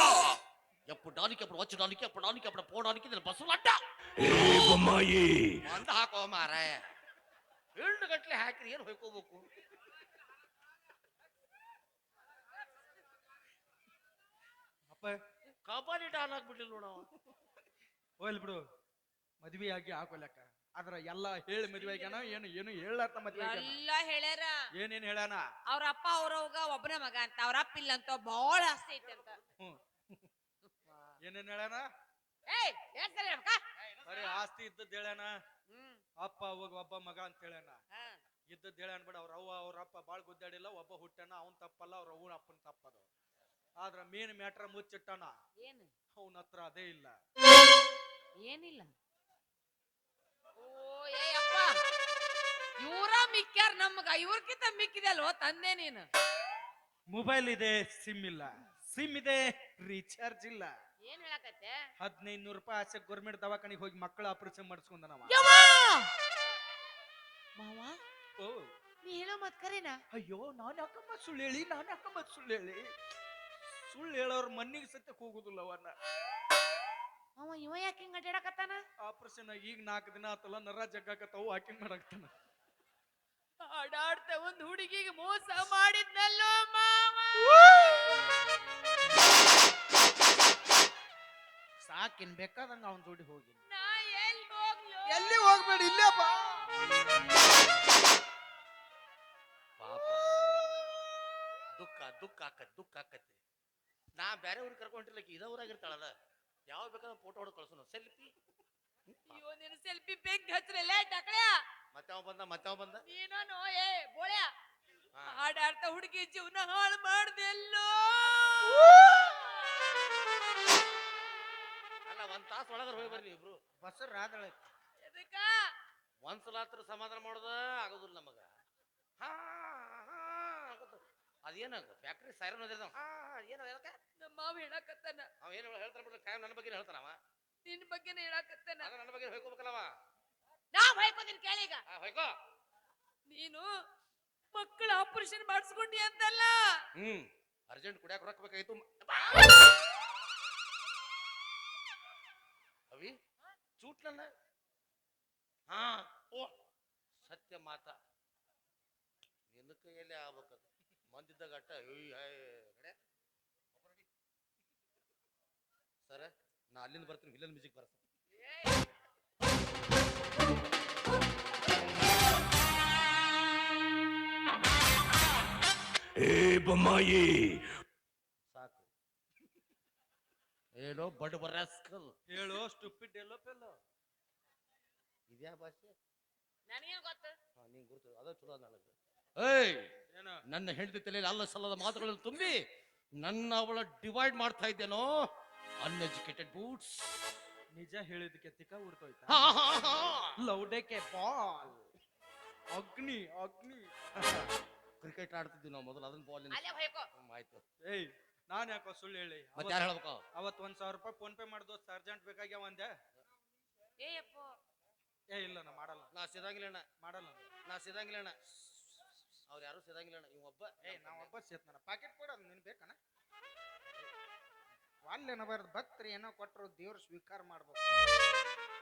ఎప్పుడానికి అప్పుడు వచ్చడానికి అప్పుడానికి అప్పుడు పోవడానికి నేను బస్సులు అడ్డ ஏ பொம்மாயி ಮಂದ ಹಾಕೋ ಮಾರಾಯ ಏಳು ಗಂಟ್ಲೆ ಹಾಕಿರಿ ಏನು ಹೊಯ್ಕೋಬೇಕು ಅಪ್ಪ ಕಬಾಡಿ ಡಾಲ್ ಆಗ್ಬಿಟ್ಟಿಲ್ಲ ನೋಡ ಹೋಯ್ಲ್ ಬಿಡು. ಮದ್ವೆ ಆಗಿ ಹಾಕೋಲಕ್ಕ. ಆದ್ರ ಎಲ್ಲ ಹೇಳಿ ಮದ್ವೆ ಆಗ್ಯಾನ ಏನು ಏನು ಹೇಳಾರ್ತ ಮದ್ವೆ ಆಗ್ಯಾನ ಎಲ್ಲ ಹೇಳ್ಯಾರ. ಏನೇನ್ ಹೇಳಾನ ಅವ್ರ ಅಪ್ಪ ಅವ್ರವ್ಗ ಒಬ್ಬನೇ ಮಗ ಅಂತ. ಅವ್ರ ಅಪ್ಪ ಇಲ್ಲ ಅಂತ ಬಹಳ ಆಸ್ತಿ ಐತೆ ಅಂತ. ಹ್ಮ್. ಏನೇನ್ ಹೇಳಾನ ಏಯ್ ಏನ್ ಸರಿ ಅಕ್ಕ. ಬರೀ ಆಸ್ತಿ ಇದ್ದದ್ ಹೇಳ್ಯಾನ. ಹ್ಮ್. ಅಪ್ಪ ಅವಾಗ ಒಬ್ಬ ಮಗ ಅಂತ ಹೇಳ್ಯಾನ. ಹಾ. ಇದ್ದದ್ ಹೇಳ್ಯಾನ ಬಿಡ. ಅವ್ರ ಅವ್ವ ಅವ್ರ ಅಪ್ಪ ಬಾಳ್ ಗುದ್ದಾಡಿಲ್ಲ ಒಬ್ಬ ಹುಟ್ಟಾನ ಅವನ್ ತಪ್ಪಲ್ಲ ಅವ್ರ ಅವ್ನ ಅಪ್ಪನ ತಪ್ಪದು. ಆದ್ರ ಮೇನ್ ಮ್ಯಾಟ್ರ ಮುಚ್ಚಿಟ್ಟಾನ? ಏನು? ಅವನ ಹತ್ರ ಅದೇ ಇಲ್ಲ. ಏನಿಲ್ಲ. ಓ ಏ ಅಪ್ಪ. ಇವ್ರ ಮಿಕ್ಕ್ಯಾರ ನಮ್ಗ ಇವ್ರಕ್ಕಿಂತ ಮಿಕ್ಕಿದೆ ಅಲ್ವೋ ತಂದೆ ನೀನು? ಮೊಬೈಲ್ ಇದೆ ಸಿಮ್ ಇಲ್ಲ. ಸಿಮ್ ಇದೆ ರೀಚಾರ್ಜ್ ಇಲ್ಲ. ಏನ್ ಹೇಳಕತ್ತೆ? ಹದಿನೈದು ನೂರು ರೂಪಾಯಿ ಆಸೆ ಗೌರ್ಮೆಂಟ್ ದವಾಖಾನಿಗೆ ಹೋಗಿ ಮಕ್ಕಳ ಆಪರೇಷನ್ ಮಾಡಿಸ್ಕೊಂಡ ನಾವ ಮಾವ ಓ. ನೀ ಹೇಳೋ ಮತ್ ಕರೇನಾ? ಅಯ್ಯೋ ನಾನು ಯಾಕಮ್ಮ ಸುಳ್ಳು ಹೇಳಿ ನಾನು ಯಾಕಮ್ಮ ಸುಳ್ಳು ಹೇಳಿ ಸುಳ್ಳು ಹೇಳೋರ್ ಮಣ್ಣಿಗೆ ಸತ್ಯಕ್ಕೆ ಹೋಗುದಿಲ್ಲ ಅವನ್ನ ಅವ ಇವ ಯಾಕೆ ಹಿಂಗ್ ಅಡ್ಡಾಡಕತ್ತಾನ ಆಪರೇಷನ್ ಆಗಿ ಈಗ ನಾಲ್ಕು ದಿನ ಆತಲ್ಲ ನರ ಜಗ್ಗಾಕತ್ತಾವು ಹಾಕಿಂಗ್ ಮಾಡಾಕ್ತಾನ ಆಡಾಡ್ತ ಒಂದ್ ಹುಡುಗಿಗೆ ಮೋಸ ಮಾಡಿದ್ನಲ್ಲೋ ಮಾವ? ಸಾಕಿನ್ ಬೇಕಾದಂಗ ಅವನ್ ಜೋಡಿ ಹೋಗಿ ನಾ ಎಲ್ಲಿ ಹೋಗ್ಲು? ಎಲ್ಲಿ ಹೋಗ್ಬೇಡಿ ಇಲ್ಲೇ ಬಾ ಪಾಪ. ದುಃಖ ದುಃಖ ಆಕತ್ ದುಃಖ ಆಕತಿ ನಾ ಬೇರೆ ಊರಿಗೆ ಕರ್ಕೊಂಡಿಲ್ಲ ಇದ ಊರಾಗಿರ್ತಾಳಲ್ಲ ಯಾವ ಬೇಕಾದ್ರೆ ಫೋಟೋ ಹೊಡೆದು ಕಳ್ಸೋಣ ಸೆಲ್ಫಿ ಅಯ್ಯೋ ನಿನ್ ಸೆಲ್ಫಿ ಬೆಂಕಿ ಹಚ್ರಲ್ಲ ಟಕಳ್ಯಾ ಮತ್ತೆ ಅವ ಬಂದ ಮತ್ತೆ ಅವ ಬಂದ? ನೀನೋ ಏ ಬೋಳ್ಯ? ಹಾಡಾಡ್ತಾ ಹುಡುಗಿ ಜೀವನ ಹಾಳು ಮಾಡ್ದೆಲ್ಲೋ! ಅಲ್ಲ ಒಂದ್ ತಾಸ ಒಳಗರ ಹೋಗಿ ಬರ್ರಿ ಇಬ್ರು. ಬಸ್ ರಾದಳ ಎದಕ್ಕ? ಒಂದ್ಸಲ ಹತ್ರ ಸಮಾಧಾನ ಮಾಡೋದ ಆಗೋದಿಲ್ಲ ನಮಗ. ಹಾ ಹಾ ಆಗೋದು. ಅದೇನ ಫ್ಯಾಕ್ಟ್ರಿ ಸೈರನ್ ಅದ ಹಾ. ಏನು ಹೇಳಕ ನಮ್ಮ ಮಾವ ಹೇಳಕತ್ತಾನ ಅವ ಏನು ಹೇಳ್ತಾನ ಬಿಡ್ರಿ ಕಾಯಂ ನನ್ನ ಬಗ್ಗೆ ಹೇಳ್ತಾನ ಅವ ನಿನ್ ಬಗ್ಗೆನೇ ಹೇಳಕತ್ತಾನ ಅದ ನನ್ನ ಬಗ್ಗೆ ಹೇಳ್ಕೋಬೇಕಲ್ಲ ಅವ ನಾ ಹೊಯ್ಕೋತೀನಿ ಕೇಳೀಗ ಆ, ಹೋಯ್ಕೋ ನೀನು ಮಕ್ಕಳ ಆಪರೇಷನ್ ಮಾಡಿಸ್ಕೊಂಡಿ ಅಂತಲ್ಲ ಹ್ಮ್ ಅರ್ಜೆಂಟ್ ಕುಡಿಯಾಕ ರೊಕ್ಕ ಬೇಕಾಗಿತ್ತು ಅವಿ ಚೂಟ್ಲಲ್ಲ ಹಾ ಓ ಸತ್ಯ ಮಾತ ನಿನ್ನ ಕೈಯಲ್ಲೇ ಆಗ್ಬೇಕದು ಮಂದಿದ್ದಾಗ ಅಟ್ಟ ಏಯ್ ಹಾಯ್ ನಡೆ. ಸರ ನಾ ಅಲ್ಲಿಂದ ಬರ್ತೀನಿ ವಿಲನ್ ಮ್ಯೂಸಿಕ್ ಬರ್ತೀನಿ ಏ ಬೊಮ್ಮಾಯಿ. ಸಾಕು. ಏನೋ ಬಡ್ ಬರಾಸ್ಕಲ್ ಹೇಳೋ ಸ್ಟುಪಿಡ್ ಎಲ್ಲೋ ಪೆಲ್ಲೋ ಇದ್ಯಾ ಭಾಷೆ? ನನಗೇನು ಗೊತ್ತು? ಹಾಂ ನೀನ್ ಗುರುತು ಅದ ಚಲೋ ನನಗೆ. ಏಯ್ ಏನ? ನನ್ನ ಹೆಂಡತಿ ತಲೆಯಲ್ಲಿ ಅಲ್ಲ ಸಲ್ಲದ ಮಾತುಗಳನ್ನು ತುಂಬಿ ನನ್ನ ಅವಳ ಡಿವೈಡ್ ಮಾಡ್ತಾ ಇದ್ದೇನೋ? ಅನ್ಎಜುಕೇಟೆಡ್ ಬೂಟ್ಸ್ ನಿಜ ಹೇಳಿದಕ್ಕೆ ತಿಕ್ಕ ಹಾ ಲೌಡೆಕೆ ಬಾಲ್? ಅಗ್ನಿ ಅಗ್ನಿ. ಕ್ರಿಕೆಟ್ ಆಡ್ತಿದ್ವಿ ನಾವು ಮೊದಲು ಅದನ್ನ ಬಾಲ್ ಅಲ್ಲೇ ಹೊಯ್ಕೋ ಆಯ್ತು. ಏಯ್ ನಾನು ಯಾಕೋ ಸುಳ್ಳು ಹೇಳಿ? ಮತ್ತೆ ಯಾರು ಹೇಳ್ಬೇಕು? ಅವತ್ತು ಒಂದ್ ಸಾವಿರ ರೂಪಾಯಿ ಫೋನ್ ಪೇ ಮಾಡ್ದು ಅರ್ಜೆಂಟ್ ಬೇಕಾಗ್ಯಾವ ಒಂದೇ ಏ ಇಲ್ಲ ನಾ ಮಾಡಲ್ಲ. ನಾ ಸಿದಂಗಿಲ್ಲ ಅಣ್ಣ. ಮಾಡಲ್ಲ. ನಾ ಸಿದಂಗಿಲ್ಲ ಅಣ್ಣ. ಅವ್ರು ಯಾರು ಸಿದಂಗಿಲ್ಲ ಅಣ್ಣ? ಇವ್ ಒಬ್ಬ. ಏ ನಾವ್ ಒಬ್ಬ ಸೇತ್ ಪ್ಯಾಕೆಟ್ ಕೊಡ ನಿನ್ ಬೇಕನ ವಾಲ್ಯನ ಬರ್ದು ಭಕ್ತರು ಏನೋ ಕೊಟ್ಟರು ದೇವ್ರು ಸ್ವೀಕಾರ ಮಾಡ್ಬೇಕು.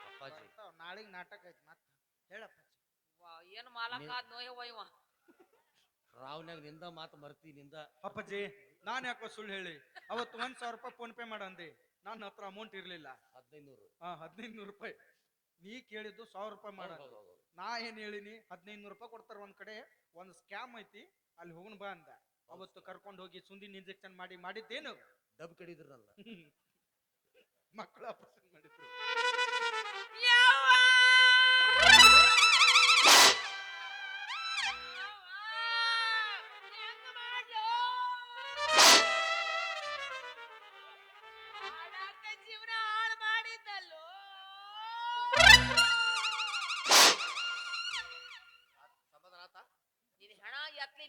ಅಪ್ಪಾಜಿ. ಬರ್ತಾವ್, ನಾಳಿಗ್ ನಾಟಕ ಐತಿ ಮತ್ತ. ಹೇಳಪ್ಪ ವಾ ಏನು ಮಾಲಕ ಆದ್ ನೋಯವ್ವ ಇವ. ರಾವ್ನ್ಯಾಗ ನಿಂದ ಮಾತು ಮರ್ತಿ ನಿಂದ. ಅಪ್ಪಾಜಿ ನಾನು ಯಾಕೋ ಸುಳ್ಳು ಹೇಳಿ? ಅವತ್ತು ಒಂದ್ ಸಾವಿರ ರೂಪಾಯಿ ಫೋನ್ ಪೇ ಮಾಡಂದಿ? ನನ್ನ ಹತ್ರ ಅಮೌಂಟ್ ಇರ್ಲಿಲ್ಲ. ಹದಿನೈದು ನೂರು ಹಾ ಹದಿನೈದು ನೂರು ರೂಪಾಯಿ. ನೀ ಕೇಳಿದ್ದು ಸಾವಿರ ರೂಪಾಯಿ ಮಾಡ. ನಾ ಏನ್ ಹೇಳಿನಿ? ಹದಿನೈದು ನೂರು ರೂಪಾಯಿ ಕೊಡ್ತಾರ ಒಂದ್ ಕಡೆ ಒಂದ್ ಸ್ಕ್ಯಾಮ್ ಐತಿ ಅಲ್ಲಿ ಹೋಗೋಣ ಬಾ ಅಂದ. ಅವತ್ತು ಕರ್ಕೊಂಡು ಹೋಗಿ ಸುಂದಿನ ಇಂಜೆಕ್ಷನ್ ಮಾಡಿ ಮಾಡಿದ್ದೇನು? ಡಬ್ ಕಡಿದ್ರಲ್ಲ. ಮಕ್ಕಳು ಆಪರೇಷನ್ ಮಾಡಿದ್ರು.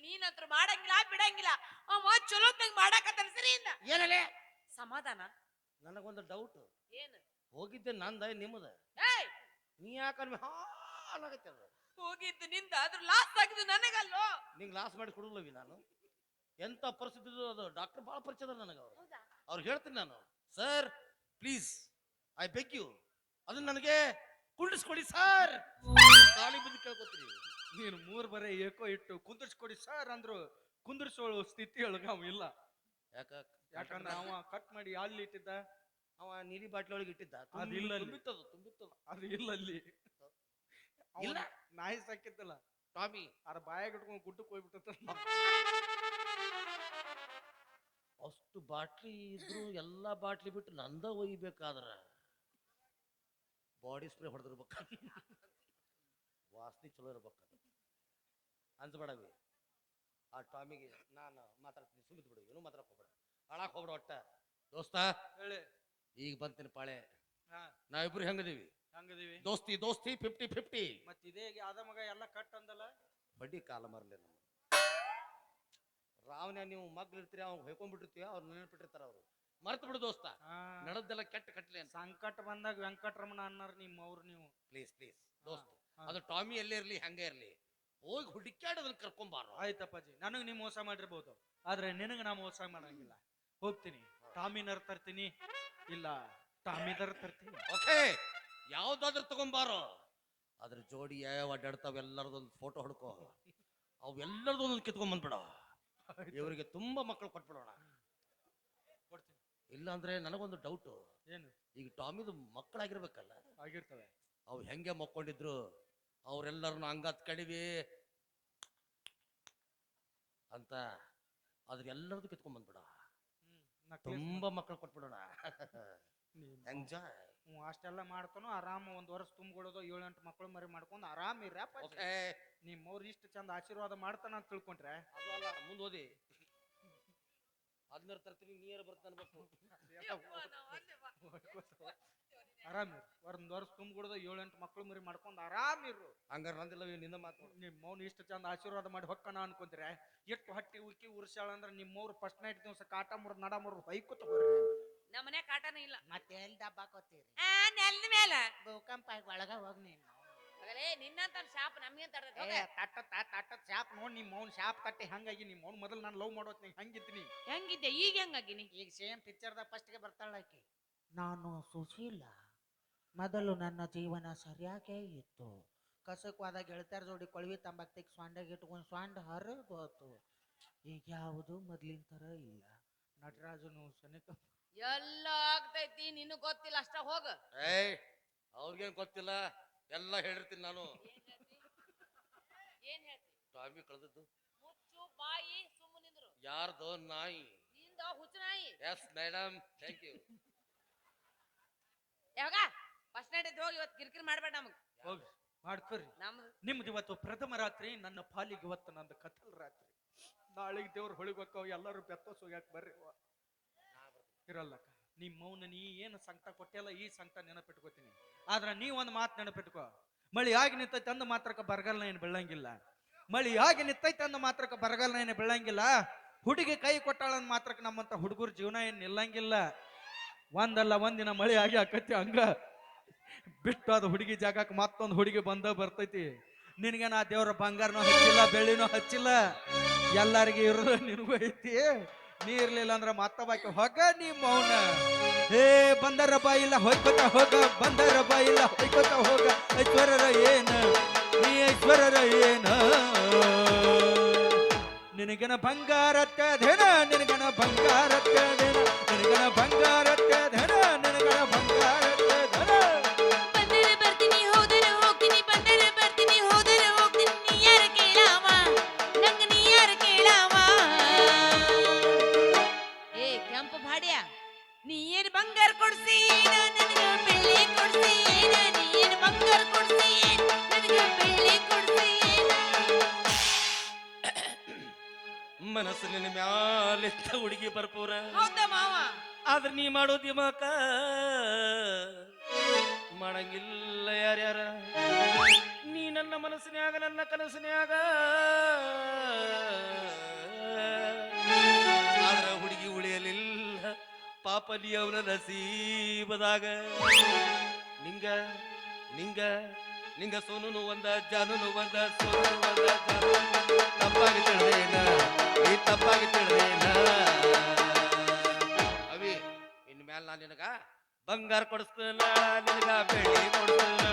ನೀನಂತ್ರ ಯವ್ವ! ಮಾಡಂಗಿಲ್ಲ ಅವ ಚಲೋ ತಂಗ್ ಮಾಡಾಕತ್ತಾನ ಸರಿಯಿಂದ ಏನಲೆ? ಸಮಾಧಾನ? ನನಗೊಂದು ಡೌಟ್ ಏನು? ಹೋಗಿದ್ದೆ ನಂದ ನಿಮ್ಮದ ಏಯ್! ನೀ ಯಾಕಂದ್ರೆ ಹಾಲಾಗತ್ತೆ ಅದು. ಹೋಗಿದ್ದು ನಿಂದ ಅದ್ರ ಲಾಸ್ ಆಗಿದ್ದು ನನಗಲ್ಲೋ? ನಿಂಗೆ ಲಾಸ್ ಮಾಡಿ ಕೊಡಲ್ಲವಿ ನಾನು. ಎಂತ ಪರಿಸ್ಥಿತಿ ಅದು ಡಾಕ್ಟರ್ ಭಾಳ ಪರಿಚಯ ಅದ ನನಗೆ ಅವ್ರು. ಅವ್ರು ಹೇಳ್ತೀನಿ ನಾನು. Sir please I beg you ಅದನ್ನ ನನಗೆ ಕುಂಡಿಸ್ಕೊಡಿ ಸರ್ ಕಾಲಿ ಬಿದ್ದು ಕೇಳ್ಕೊತೀನಿ ನೀನು ಮೂರು ಬರೇ ಏಕೋ ಇಟ್ಟು ಕುಂದಿಸ್ಕೊಡಿ ಸರ್ ಅಂದ್ರು ಕುಂದರ್ಸೋಳು ಸ್ಥಿತಿ ಒಳಗ ಅವ ಇಲ್ಲ. ಯಾಕ ಯಾಕಂದ್ರೆ ಅವ ಕಟ್ ಮಾಡಿ ಅಲ್ಲಿ ಇಟ್ಟಿದ್ದ ಅವ ನೀಲಿ ಬಾಟ್ಲಿ ಒಳಗೆ ಇಟ್ಟಿದ್ದ. ಅದು ಇಲ್ಲ ಅಲ್ಲಿ. ತುಂಬಿತ್ತದು ತುಂಬಿತ್ತದು. ಅದು ಇಲ್ಲ ಅಲ್ಲಿ ಅವ ಇಲ್ಲ? ನಾಯಿ ಸಾಕಿದ್ದಲ್ಲ. ಟಾಮಿ. ಅದ್ರ ಬಾಯಾಗ ಇಟ್ಕೊಂಡು ಗುಡ್ಡಕ್ಕೆ ಹೋಗ್ಬಿಟ್ಟ ಅಷ್ಟು ಬಾಟ್ಲಿ ಇದ್ರು ಎಲ್ಲಾ ಬಾಟ್ಲಿ ಬಿಟ್ಟು ನಂದ ಒಯ್ಬೇಕಾದ್ರ ಬಾಡಿ ಸ್ಪ್ರೇ ಹೊಡೆದಿರ್ಬೇಕು. ವಾಸನೆ ಚಲೋ ಇರ್ಬೇಕು. ಅನ್ಸ್ಬೇಡವಿ ಆ ಟಾಮಿಗೆ ನಾನು ಮಾತಾಡ್ತೀನಿ. ಸುಮಿತ್ ಬಿಡು ಏನು ಮಾತಾಡಕ್ ಹೋಗ್ಬೇಡ. ಹಾಳಾಕ್ ಹೋಗ್ಬೇಡ ಒಟ್ಟ. ದೋಸ್ತ ಹೇಳಿ. ಈಗ ಬಂತೀನಿ ಪಾಳೆ. ನಾವಿಬ್ರು ಹೆಂಗದೀವಿ ಹಂಗದೀವಿ ದೋಸ್ತಿ ದೋಸ್ತಿ ಫಿಫ್ಟಿ ಫಿಫ್ಟಿ ಮತ್ತೆ ಇದೇ ಆದ ಮಗ ಎಲ್ಲ ಕಟ್ ಅಂದಲ್ಲ? ಬಡ್ಡಿ ಕಾಲ ಮರಲಿ ನಮ್ಮ ರಾವಣ ನೀವು ಮಗ್ಳು ಇರ್ತೀರಿ ಅವ್ನು ಹೊಯ್ಕೊಂಡ್ಬಿಟ್ಟಿರ್ತೀವಿ ಅವ್ರು ನೆನಪಿಟ್ಟಿರ್ತಾರ ಅವರು. ಮರ್ತು ಬಿಡು ದೋಸ್ತ. ನಡದ್ದೆಲ್ಲ ನಡೆದೆಲ್ಲ ಕೆಟ್ಟ ಕಟ್ಲಿ ಅಂತ. ಸಂಕಟ ಬಂದಾಗ ವೆಂಕಟರಮಣ ಅನ್ನಾರ ನಿಮ್ಮ ಅವ್ರು ನೀವು ಪ್ಲೀಸ್ ಪ್ಲೀಸ್ ದೋಸ್ತ ಅದು ಟಾಮಿ ಎಲ್ಲಿ ಇರ್ಲಿ ಹಂಗೆ ಇರ್ಲಿ. ಹೋಗಿ ಹುಡುಕ್ಯಾಡ ಅದನ್ನ ಕರ್ಕೊಂಬಾರ ಆಯ್ತಪ್ಪಾಜಿ ನನಗೆ ನೀವು ಮೋಸ ಮಾಡಿರ್ಬೋದು ಆದ್ರೆ ನಿನಗ ನಾ ಮೋಸ ಮಾಡಂಗಿಲ್ಲ. ಹೋಗ್ತೀನಿ. ಟಾಮಿನರ್ ತರ್ತೀನಿ. ಇಲ್ಲ ಟಾಮಿನರ್ ತರ್ತೀನಿ. ಓಕೆ ಯಾವ್ದಾದ್ರು ತಗೊಂಬಾರೋ ಅದ್ರ ಜೋಡಿ ಯಾವ ಅಡ್ಡಾಡ್ತಾವ ಎಲ್ಲರದೊಂದು ಫೋಟೋ ಹೊಡ್ಕೋ. ಅವೆಲ್ಲರದು ಒಂದೊಂದು ಕಿತ್ಕೊಂಡ್ ಬಂದ್ಬಿಡ. ಇವರಿಗೆ ತುಂಬಾ ಮಕ್ಕಳು ಕೊಟ್ಬಿಡೋಣ. ಕೊಡ್ತೀನಿ. ಇಲ್ಲ ಅಂದ್ರೆ ನನಗೊಂದು ಡೌಟ್ ಏನು? ಈಗ ಟಾಮಿದು ಮಕ್ಕಳಾಗಿರ್ಬೇಕಲ್ಲ. ಆಗಿರ್ತವೆ. ಅವು ಹೆಂಗೆ ಮಕ್ಕೊಂಡಿದ್ರು ಅವ್ರೆಲ್ಲರನ್ನು ಹಂಗತ್ ಕಡಿವಿ ಅಂತ ಅದ್ರ ಎಲ್ಲರದು ಕಿತ್ಕೊಂಡ್ ಬಂದ್ಬಿಡ. ತುಂಬಾ ಮಕ್ಕಳು ಕೊಟ್ಬಿಡೋಣ. ಎಂಜಾಯ್ ಹ್ಞೂ ಅಷ್ಟೆಲ್ಲ ಮಾಡ್ತಾನೋ ಆರಾಮ ಒಂದ್ ವರ್ಷ ತುಂಬಿಕೊಳ್ಳೋದು ಏಳೆಂಟು ಮಕ್ಕಳು ಮರಿ ಮಾಡ್ಕೊಂಡು ಆರಾಮ ಇರ್ಯಪ್ಪ ನಿಮ್ಮವ್ರು ನಿಮ್ಮ ಅವ್ರು ಇಷ್ಟು ಚಂದ ಆಶೀರ್ವಾದ ಮಾಡ್ತಾನ ಅಂತ ತಿಳ್ಕೊಂಡ್ರೆ. ಅದು ಅಲ್ಲ ಮುಂದೆ ಓದಿ. ಹದಿನಾರು ತರ್ತೀನಿ ನೀರು ಬರ್ತಾನೆ ಅನ್ಬೇಕು ಆರಾಮ್ ಇರು. ಒಂದ್ ವರ್ಷ ತುಂಬಿಡ್ದ ಏಳೆಂಟು ಮಕ್ಳು ಮರಿ ಮಾಡ್ಕೊಂಡು ಆರಾಮ್ ಹಂಗಾರ ನಂದಿಲ್ಲ ನಿನ್ನ ಮಾತು ನಿಮ್ಮ ಮೌನ ಇಷ್ಟು ಚಂದ ಆಶೀರ್ವಾದ ಮಾಡಿ ಹೊಕ್ಕನ ಅನ್ಕೊಂತೀರ ಎಷ್ಟು ಹಟ್ಟಿ ಉಕ್ಕಿ ಉರ್ಸಾಳ ಅಂದ್ರೆ ನಿಮ್ಮವ್ರು ಫಸ್ಟ್ ನೈಟ್ ದಿವಸ ಕಾಟ ಮುರಿದ್ ನಡ ಮುರಿದ್ ಹೊಯ್ಕೊತ ತಗೋರಿ ನಮ್ಮನೆ ಕಾಟನ ಇಲ್ಲ. ಮತ್ತೆ ಎಲ್ಲಿ ದಬ್ಬಾಕೋತೀರಿ ಆ ನೆಲದ ಮೇಲೆ. ಭೂಕಂಪ ಒಳಗ ಹೋಗ್ ನೀನು. ಆಗಲೇ ನಿನ್ನಂತ ಶಾಪ್ ನಮ್ಗೆ ಏ ತಟ್ಟ ತಟ್ಟ ಶಾಪ್ ನೋಡಿ ನಿಮ್ಮ ಮೌನ್ ಶಾಪ್ ತಟ್ಟಿ ಹಂಗಾಗಿ ನಿಮ್ಮ ಮೌನ್ ಮೊದಲು ನಾನು ಲವ್ ಮಾಡೋತ್ ನೀ ಹಂಗಿದ್ನಿ ಹೆಂಗಿದ್ದೆ? ಈಗ ಹೆಂಗಾಗಿನಿ ಈಗ ಸೇಮ್ ಪಿಕ್ಚರ್ದಾಗ ಫಸ್ಟ್ಗೆ ಬರ್ತಾಳೆ ಆಕಿ. ನಾನು ಸುಶೀಲ ಮೊದಲು ನನ್ನ ಜೀವನ ಸರಿಯಾಗೇ ಇತ್ತು. ಕಸಕ್ವಾದ ಗೆಳತ್ಯಾರ ಜೋಡಿ ಕೊಳವಿ ತಂಬಾಕ್ತಿಗೆ ಸ್ವಾಂಡಾಗ ಇಟ್ಕೊಂಡು ಸ್ವಾಂಡ ಹರಿದು ಹೋತು. ಈಗ ಯಾವುದು ಮೊದ್ಲಿನ ಥರ ಇಲ್ಲ. ನಟರಾಜನು ಸನಿಕ ಎಲ್ಲ ಆಗ್ತೈತಿ ನಿನಗ್ ಗೊತ್ತಿಲ್ಲ ಅಷ್ಟ ಹೋಗ. ಏಯ್ ಅವ್ರಿಗೇನ್ ಗೊತ್ತಿಲ್ಲ? ಎಲ್ಲ ಹೇಳಿರ್ತೀನಿ ನಾನು. ಏನ್ ಹೇಳ್ತಿ? ಟಾಮಿ ಕಳೆದದ್ದು. ಮುಚ್ಚು ಬಾಯಿ ಸುಮ್ಮನೆ ನಿಂದ್ರು. ಯಾರ್ದು ನಾಯಿ. ನಿಂದ ಹುಚ್ಚು ನಾಯಿ. ಎಸ್ ಮೇಡಮ್ ಥ್ಯಾಂಕ್ ಯು ಯಾವಾಗ? ಫಸ್ಟ್ ನೈಟ್ ಹೋಗಿ ಇವತ್ತು ಕಿರಿಕಿರಿ ಮಾಡ್ಬೇಡ ನಮಗೆ. ಹೋಗಿ ಮಾಡ್ಕೊರಿ. ನಮ್ದು ನಿಮ್ದು ಇವತ್ತು ಪ್ರಥಮ ರಾತ್ರಿ ನನ್ನ ಪಾಲಿಗೆ ಇವತ್ತು ನಂದು ಕತ್ತಲ್ ರಾತ್ರಿ. ನಾಳೆಗೆ ದೇವ್ರು ಹೊಳಿಬೇಕು ಎಲ್ಲರೂ ಬೆತ್ತ ಹೋಗ್ಯಾಕ ಬರ್ರಿ. ಇರಲ್ಲಕ್ಕ ನಿಮ್ಮ ಮೌನ ನೀ ಏನು ಸಂಕಟ ಕೊಟ್ಟಿಲ್ಲ ಈ ಸಂಕಟ ನೆನಪಿಟ್ಕೋತೀನಿ. ಆದ್ರೆ ನೀ ಒಂದು ಮಾತು ನೆನಪಿಟ್ಕೋ. ಮಳಿ ಆಗಿ ನಿಂತೈತೆ ಅಂದ ಮಾತ್ರಕ್ಕೆ ಬರಗಾಲ ಏನು ಬೀಳಂಗಿಲ್ಲ. ಮಳಿ ಆಗಿ ನಿಂತೈತೆ ಅಂದ ಮಾತ್ರಕ್ಕೆ ಬರಗಾಲ ಏನು ಬೀಳಂಗಿಲ್ಲ. ಹುಡುಗಿ ಕೈ ಕೊಟ್ಟಾಳ ಮಾತ್ರಕ್ಕೆ ನಮ್ಮಂತ ಹುಡುಗರ ಜೀವನ ಏನು ನಿಲ್ಲಂಗಿಲ್ಲ. ಒಂದಲ್ಲ ಒಂದಿನ ಮಳಿ ಆಗಿ ಆಕತಿ ಹಂಗ. ಬಿಟ್ಟು ಅದು ಹುಡುಗಿ ಜಾಗಕ್ಕೆ ಮತ್ತೊಂದು ಹುಡುಗಿ ಬಂದ ಬರ್ತೈತಿ. ನಿನಗೆ ನಾ ದೇವ್ರ ಬಂಗಾರನೂ ಹಚ್ಚಿಲ್ಲ, ಬೆಳ್ಳಿನೂ ಹಚ್ಚಿಲ್ಲ? ಎಲ್ಲರಿಗೆ ಇರೋದು ನಿನಗೂ ಐತಿ. ನೀ ಇರ್ಲಿಲ್ಲ ಅಂದ್ರೆ ಮತ್ತೊಬ್ಬಾಕಿ ಹೊಗ ನೀ ಮೌನ. ಏ, ಬಂದರ ಬಾಯಿಲ್ಲ ಹೋಗ್ಕೊತ ಹೋಗ. ಬಂದರ ಬಾಯಿಲ್ಲ ಹೋಗ್ಕೊತ ಹೋಗ. ಐಶ್ವರ್ಯರ ಏನ? ನೀ ಐಶ್ವರ್ಯರ ಏನ? ನಿನಗನ ಬಂಗಾರಕ್ಕ ಧನ, ನಿನಗನ ಬಂಗಾರಕ್ಕ ಧನ, ನಿನಗನ ಬಂಗಾರಕ್ಕ ಧನ, ನಿನಗನ ಬಂಗಾರಕ್ಕ ಧನ. ಬಂದರೆ ಬರ್ತೀನಿ, ಹೋದರೆ ಹೋಗ್ತೀನಿ, ಬಂದರೆ ಬರ್ತೀನಿ, ಹೋದರೆ ಮ್ಯಾಲೆತ್ತ ಹುಡುಗಿ ಬರ್ಪೂರ? ಹೌದಾ ಮಾವ. ಆದ್ರೆ ನೀ ಮಾಡೋ ದಿಮಾಕ ಮಾಡಂಗಿಲ್ಲ ಯಾರ್ಯಾರ ನೀ ನನ್ನ ಮನಸ್ಸಿನ್ಯಾಗ ನನ್ನ ಕನಸಿನ್ಯಾಗ. ಆದ್ರ ಹುಡುಗಿ ಉಳಿಯಲಿಲ್ಲ. ಪಾಪ ನೀ ಅವನ ನಸೀಬದಾಗ. ನಿಂಗ ನಿಂಗ ನಿಂಗ ಸೋನುನು ಒಂದ ಜಾನು ಒಂದ ಸೋನು ಒಂದ ಜಾನು ತಪ್ಪಾಗಿ ತಿಳಿದೇನ ನೀ ತಪ್ಪಾಗಿ ತಿಳಿದೇನ ಅವಿ ಇನ್ ಮ್ಯಾಲ ನಾ ನಿನಗ ಬಂಗಾರ ಕೊಡಿಸ್ತೇನ ನಿನಗ ಬೆಳ್ಳಿ ಕೊಡಿಸ್ತೇನ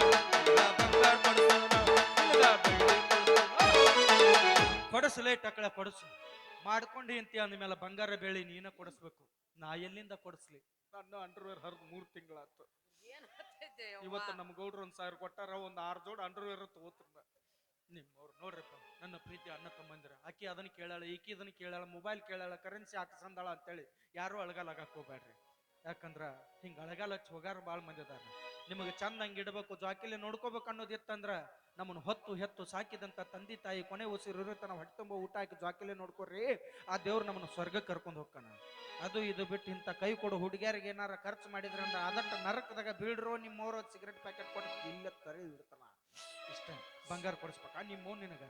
ಬಂಗಾರ ಕೊಡಿಸ್ತೇನ ನಿನಗ ಬೆಳ್ಳಿ ಕೊಡಸಲೇ ಟಕಳ ಕೊಡಿಸು. ಮಾಡ್ಕೊಂಡು ಇಂತಿ ಅಂದ ಮೇಲೆ ಬಂಗಾರ ಬೆಳ್ಳಿ ನೀನ ಕೊಡಿಸ್ಬೇಕು. ನಾ ಎಲ್ಲಿಂದ ಕೊಡಿಸ್ಲಿ? ನನ್ನ ಅಂಡರ್ವೇರ್ ಹರಿದು ಮೂರು ಹತ್ತೈತೆ ಇವತ್ತು ನಮ್ಮ ಗೌಡ್ರು ಒಂದು ಸಾವಿರ ಕೊಟ್ಟಾರ ಒಂದು ಆರು ಜೋಡ್ ಅಂಡರ್ವೇರ್ ತಗೋತಿರ್ನ ನಿಮ್ಮವ್ರು ನೋಡ್ರಿಪ್ಪ ನನ್ನ ಪ್ರೀತಿ ಅಣ್ಣ ತಮ್ಮಂದಿರ. ಆಕಿ ಅದನ್ನ ಕೇಳಾಳ, ಈಕಿ ಇದನ್ನ ಕೇಳಾಳ ಮೊಬೈಲ್ ಕೇಳಾಳ ಕರೆನ್ಸಿ ಹಾಕ್ಸಂದಾಳ ಅಂತೇಳಿ ಯಾರು ಅಳಗಾಲ ಆಗಕ್ ಹೋಗ್ಬೇಡ್ರಿ ಯಾಕಂದ್ರ ಹಿಂಗ ಅಳಗಾಲ ಹೋಗಾರ ಭಾಳ ಮಂದಿ ಅದಾರ. ನಿಮಗೆ ಚಂದ ಇಡಬೇಕು, ಜಾಕಿಲಿ ನೋಡ್ಕೋಬೇಕು ಅನ್ನೋದು ಇತ್ತಂದ್ರ ನಮ್ಮನ್ನ ಹೊತ್ತು ಹೆತ್ತು ಸಾಕಿದಂತ ತಂದೆ ತಾಯಿ ಕೊನೆ ಉಸಿರು ನಾವು ಹೊಟ್ಟೆ ತುಂಬ ಊಟ ಹಾಕಿ ಜಾಕಿಲೆ ನೋಡ್ಕೊರಿ, ಆ ದೇವ್ರು ನಮ್ಮನ್ನ ಸ್ವರ್ಗಕ್ಕೆ ಕರ್ಕೊಂಡು ಹೋಗ್ತಾನ. ಅದು ಇದು ಬಿಟ್ಟು ಇಂಥ ಕೈ ಕೊಡು ಹುಡುಗಿಯರಿಗೆ ಏನಾರ ಖರ್ಚು ಮಾಡಿದ್ರೆ ಅಂದ್ರೆ ಅದಟ್ಟ ನರಕದಾಗ ಬೀಳ್ರೋ ನಿಮ್ಮವರು ಸಿಗರೆಟ್ ಪ್ಯಾಕೆಟ್ ಕೊಟ್ಟು ಇಲ್ಲ ತರಿ ಇಡ್ತಾನ. ಇಷ್ಟ. ಬಂಗಾರ ಕೊಡಿಸ್ಬೇಕಾ. ನಿಮ್ಮ ನಿನಗ.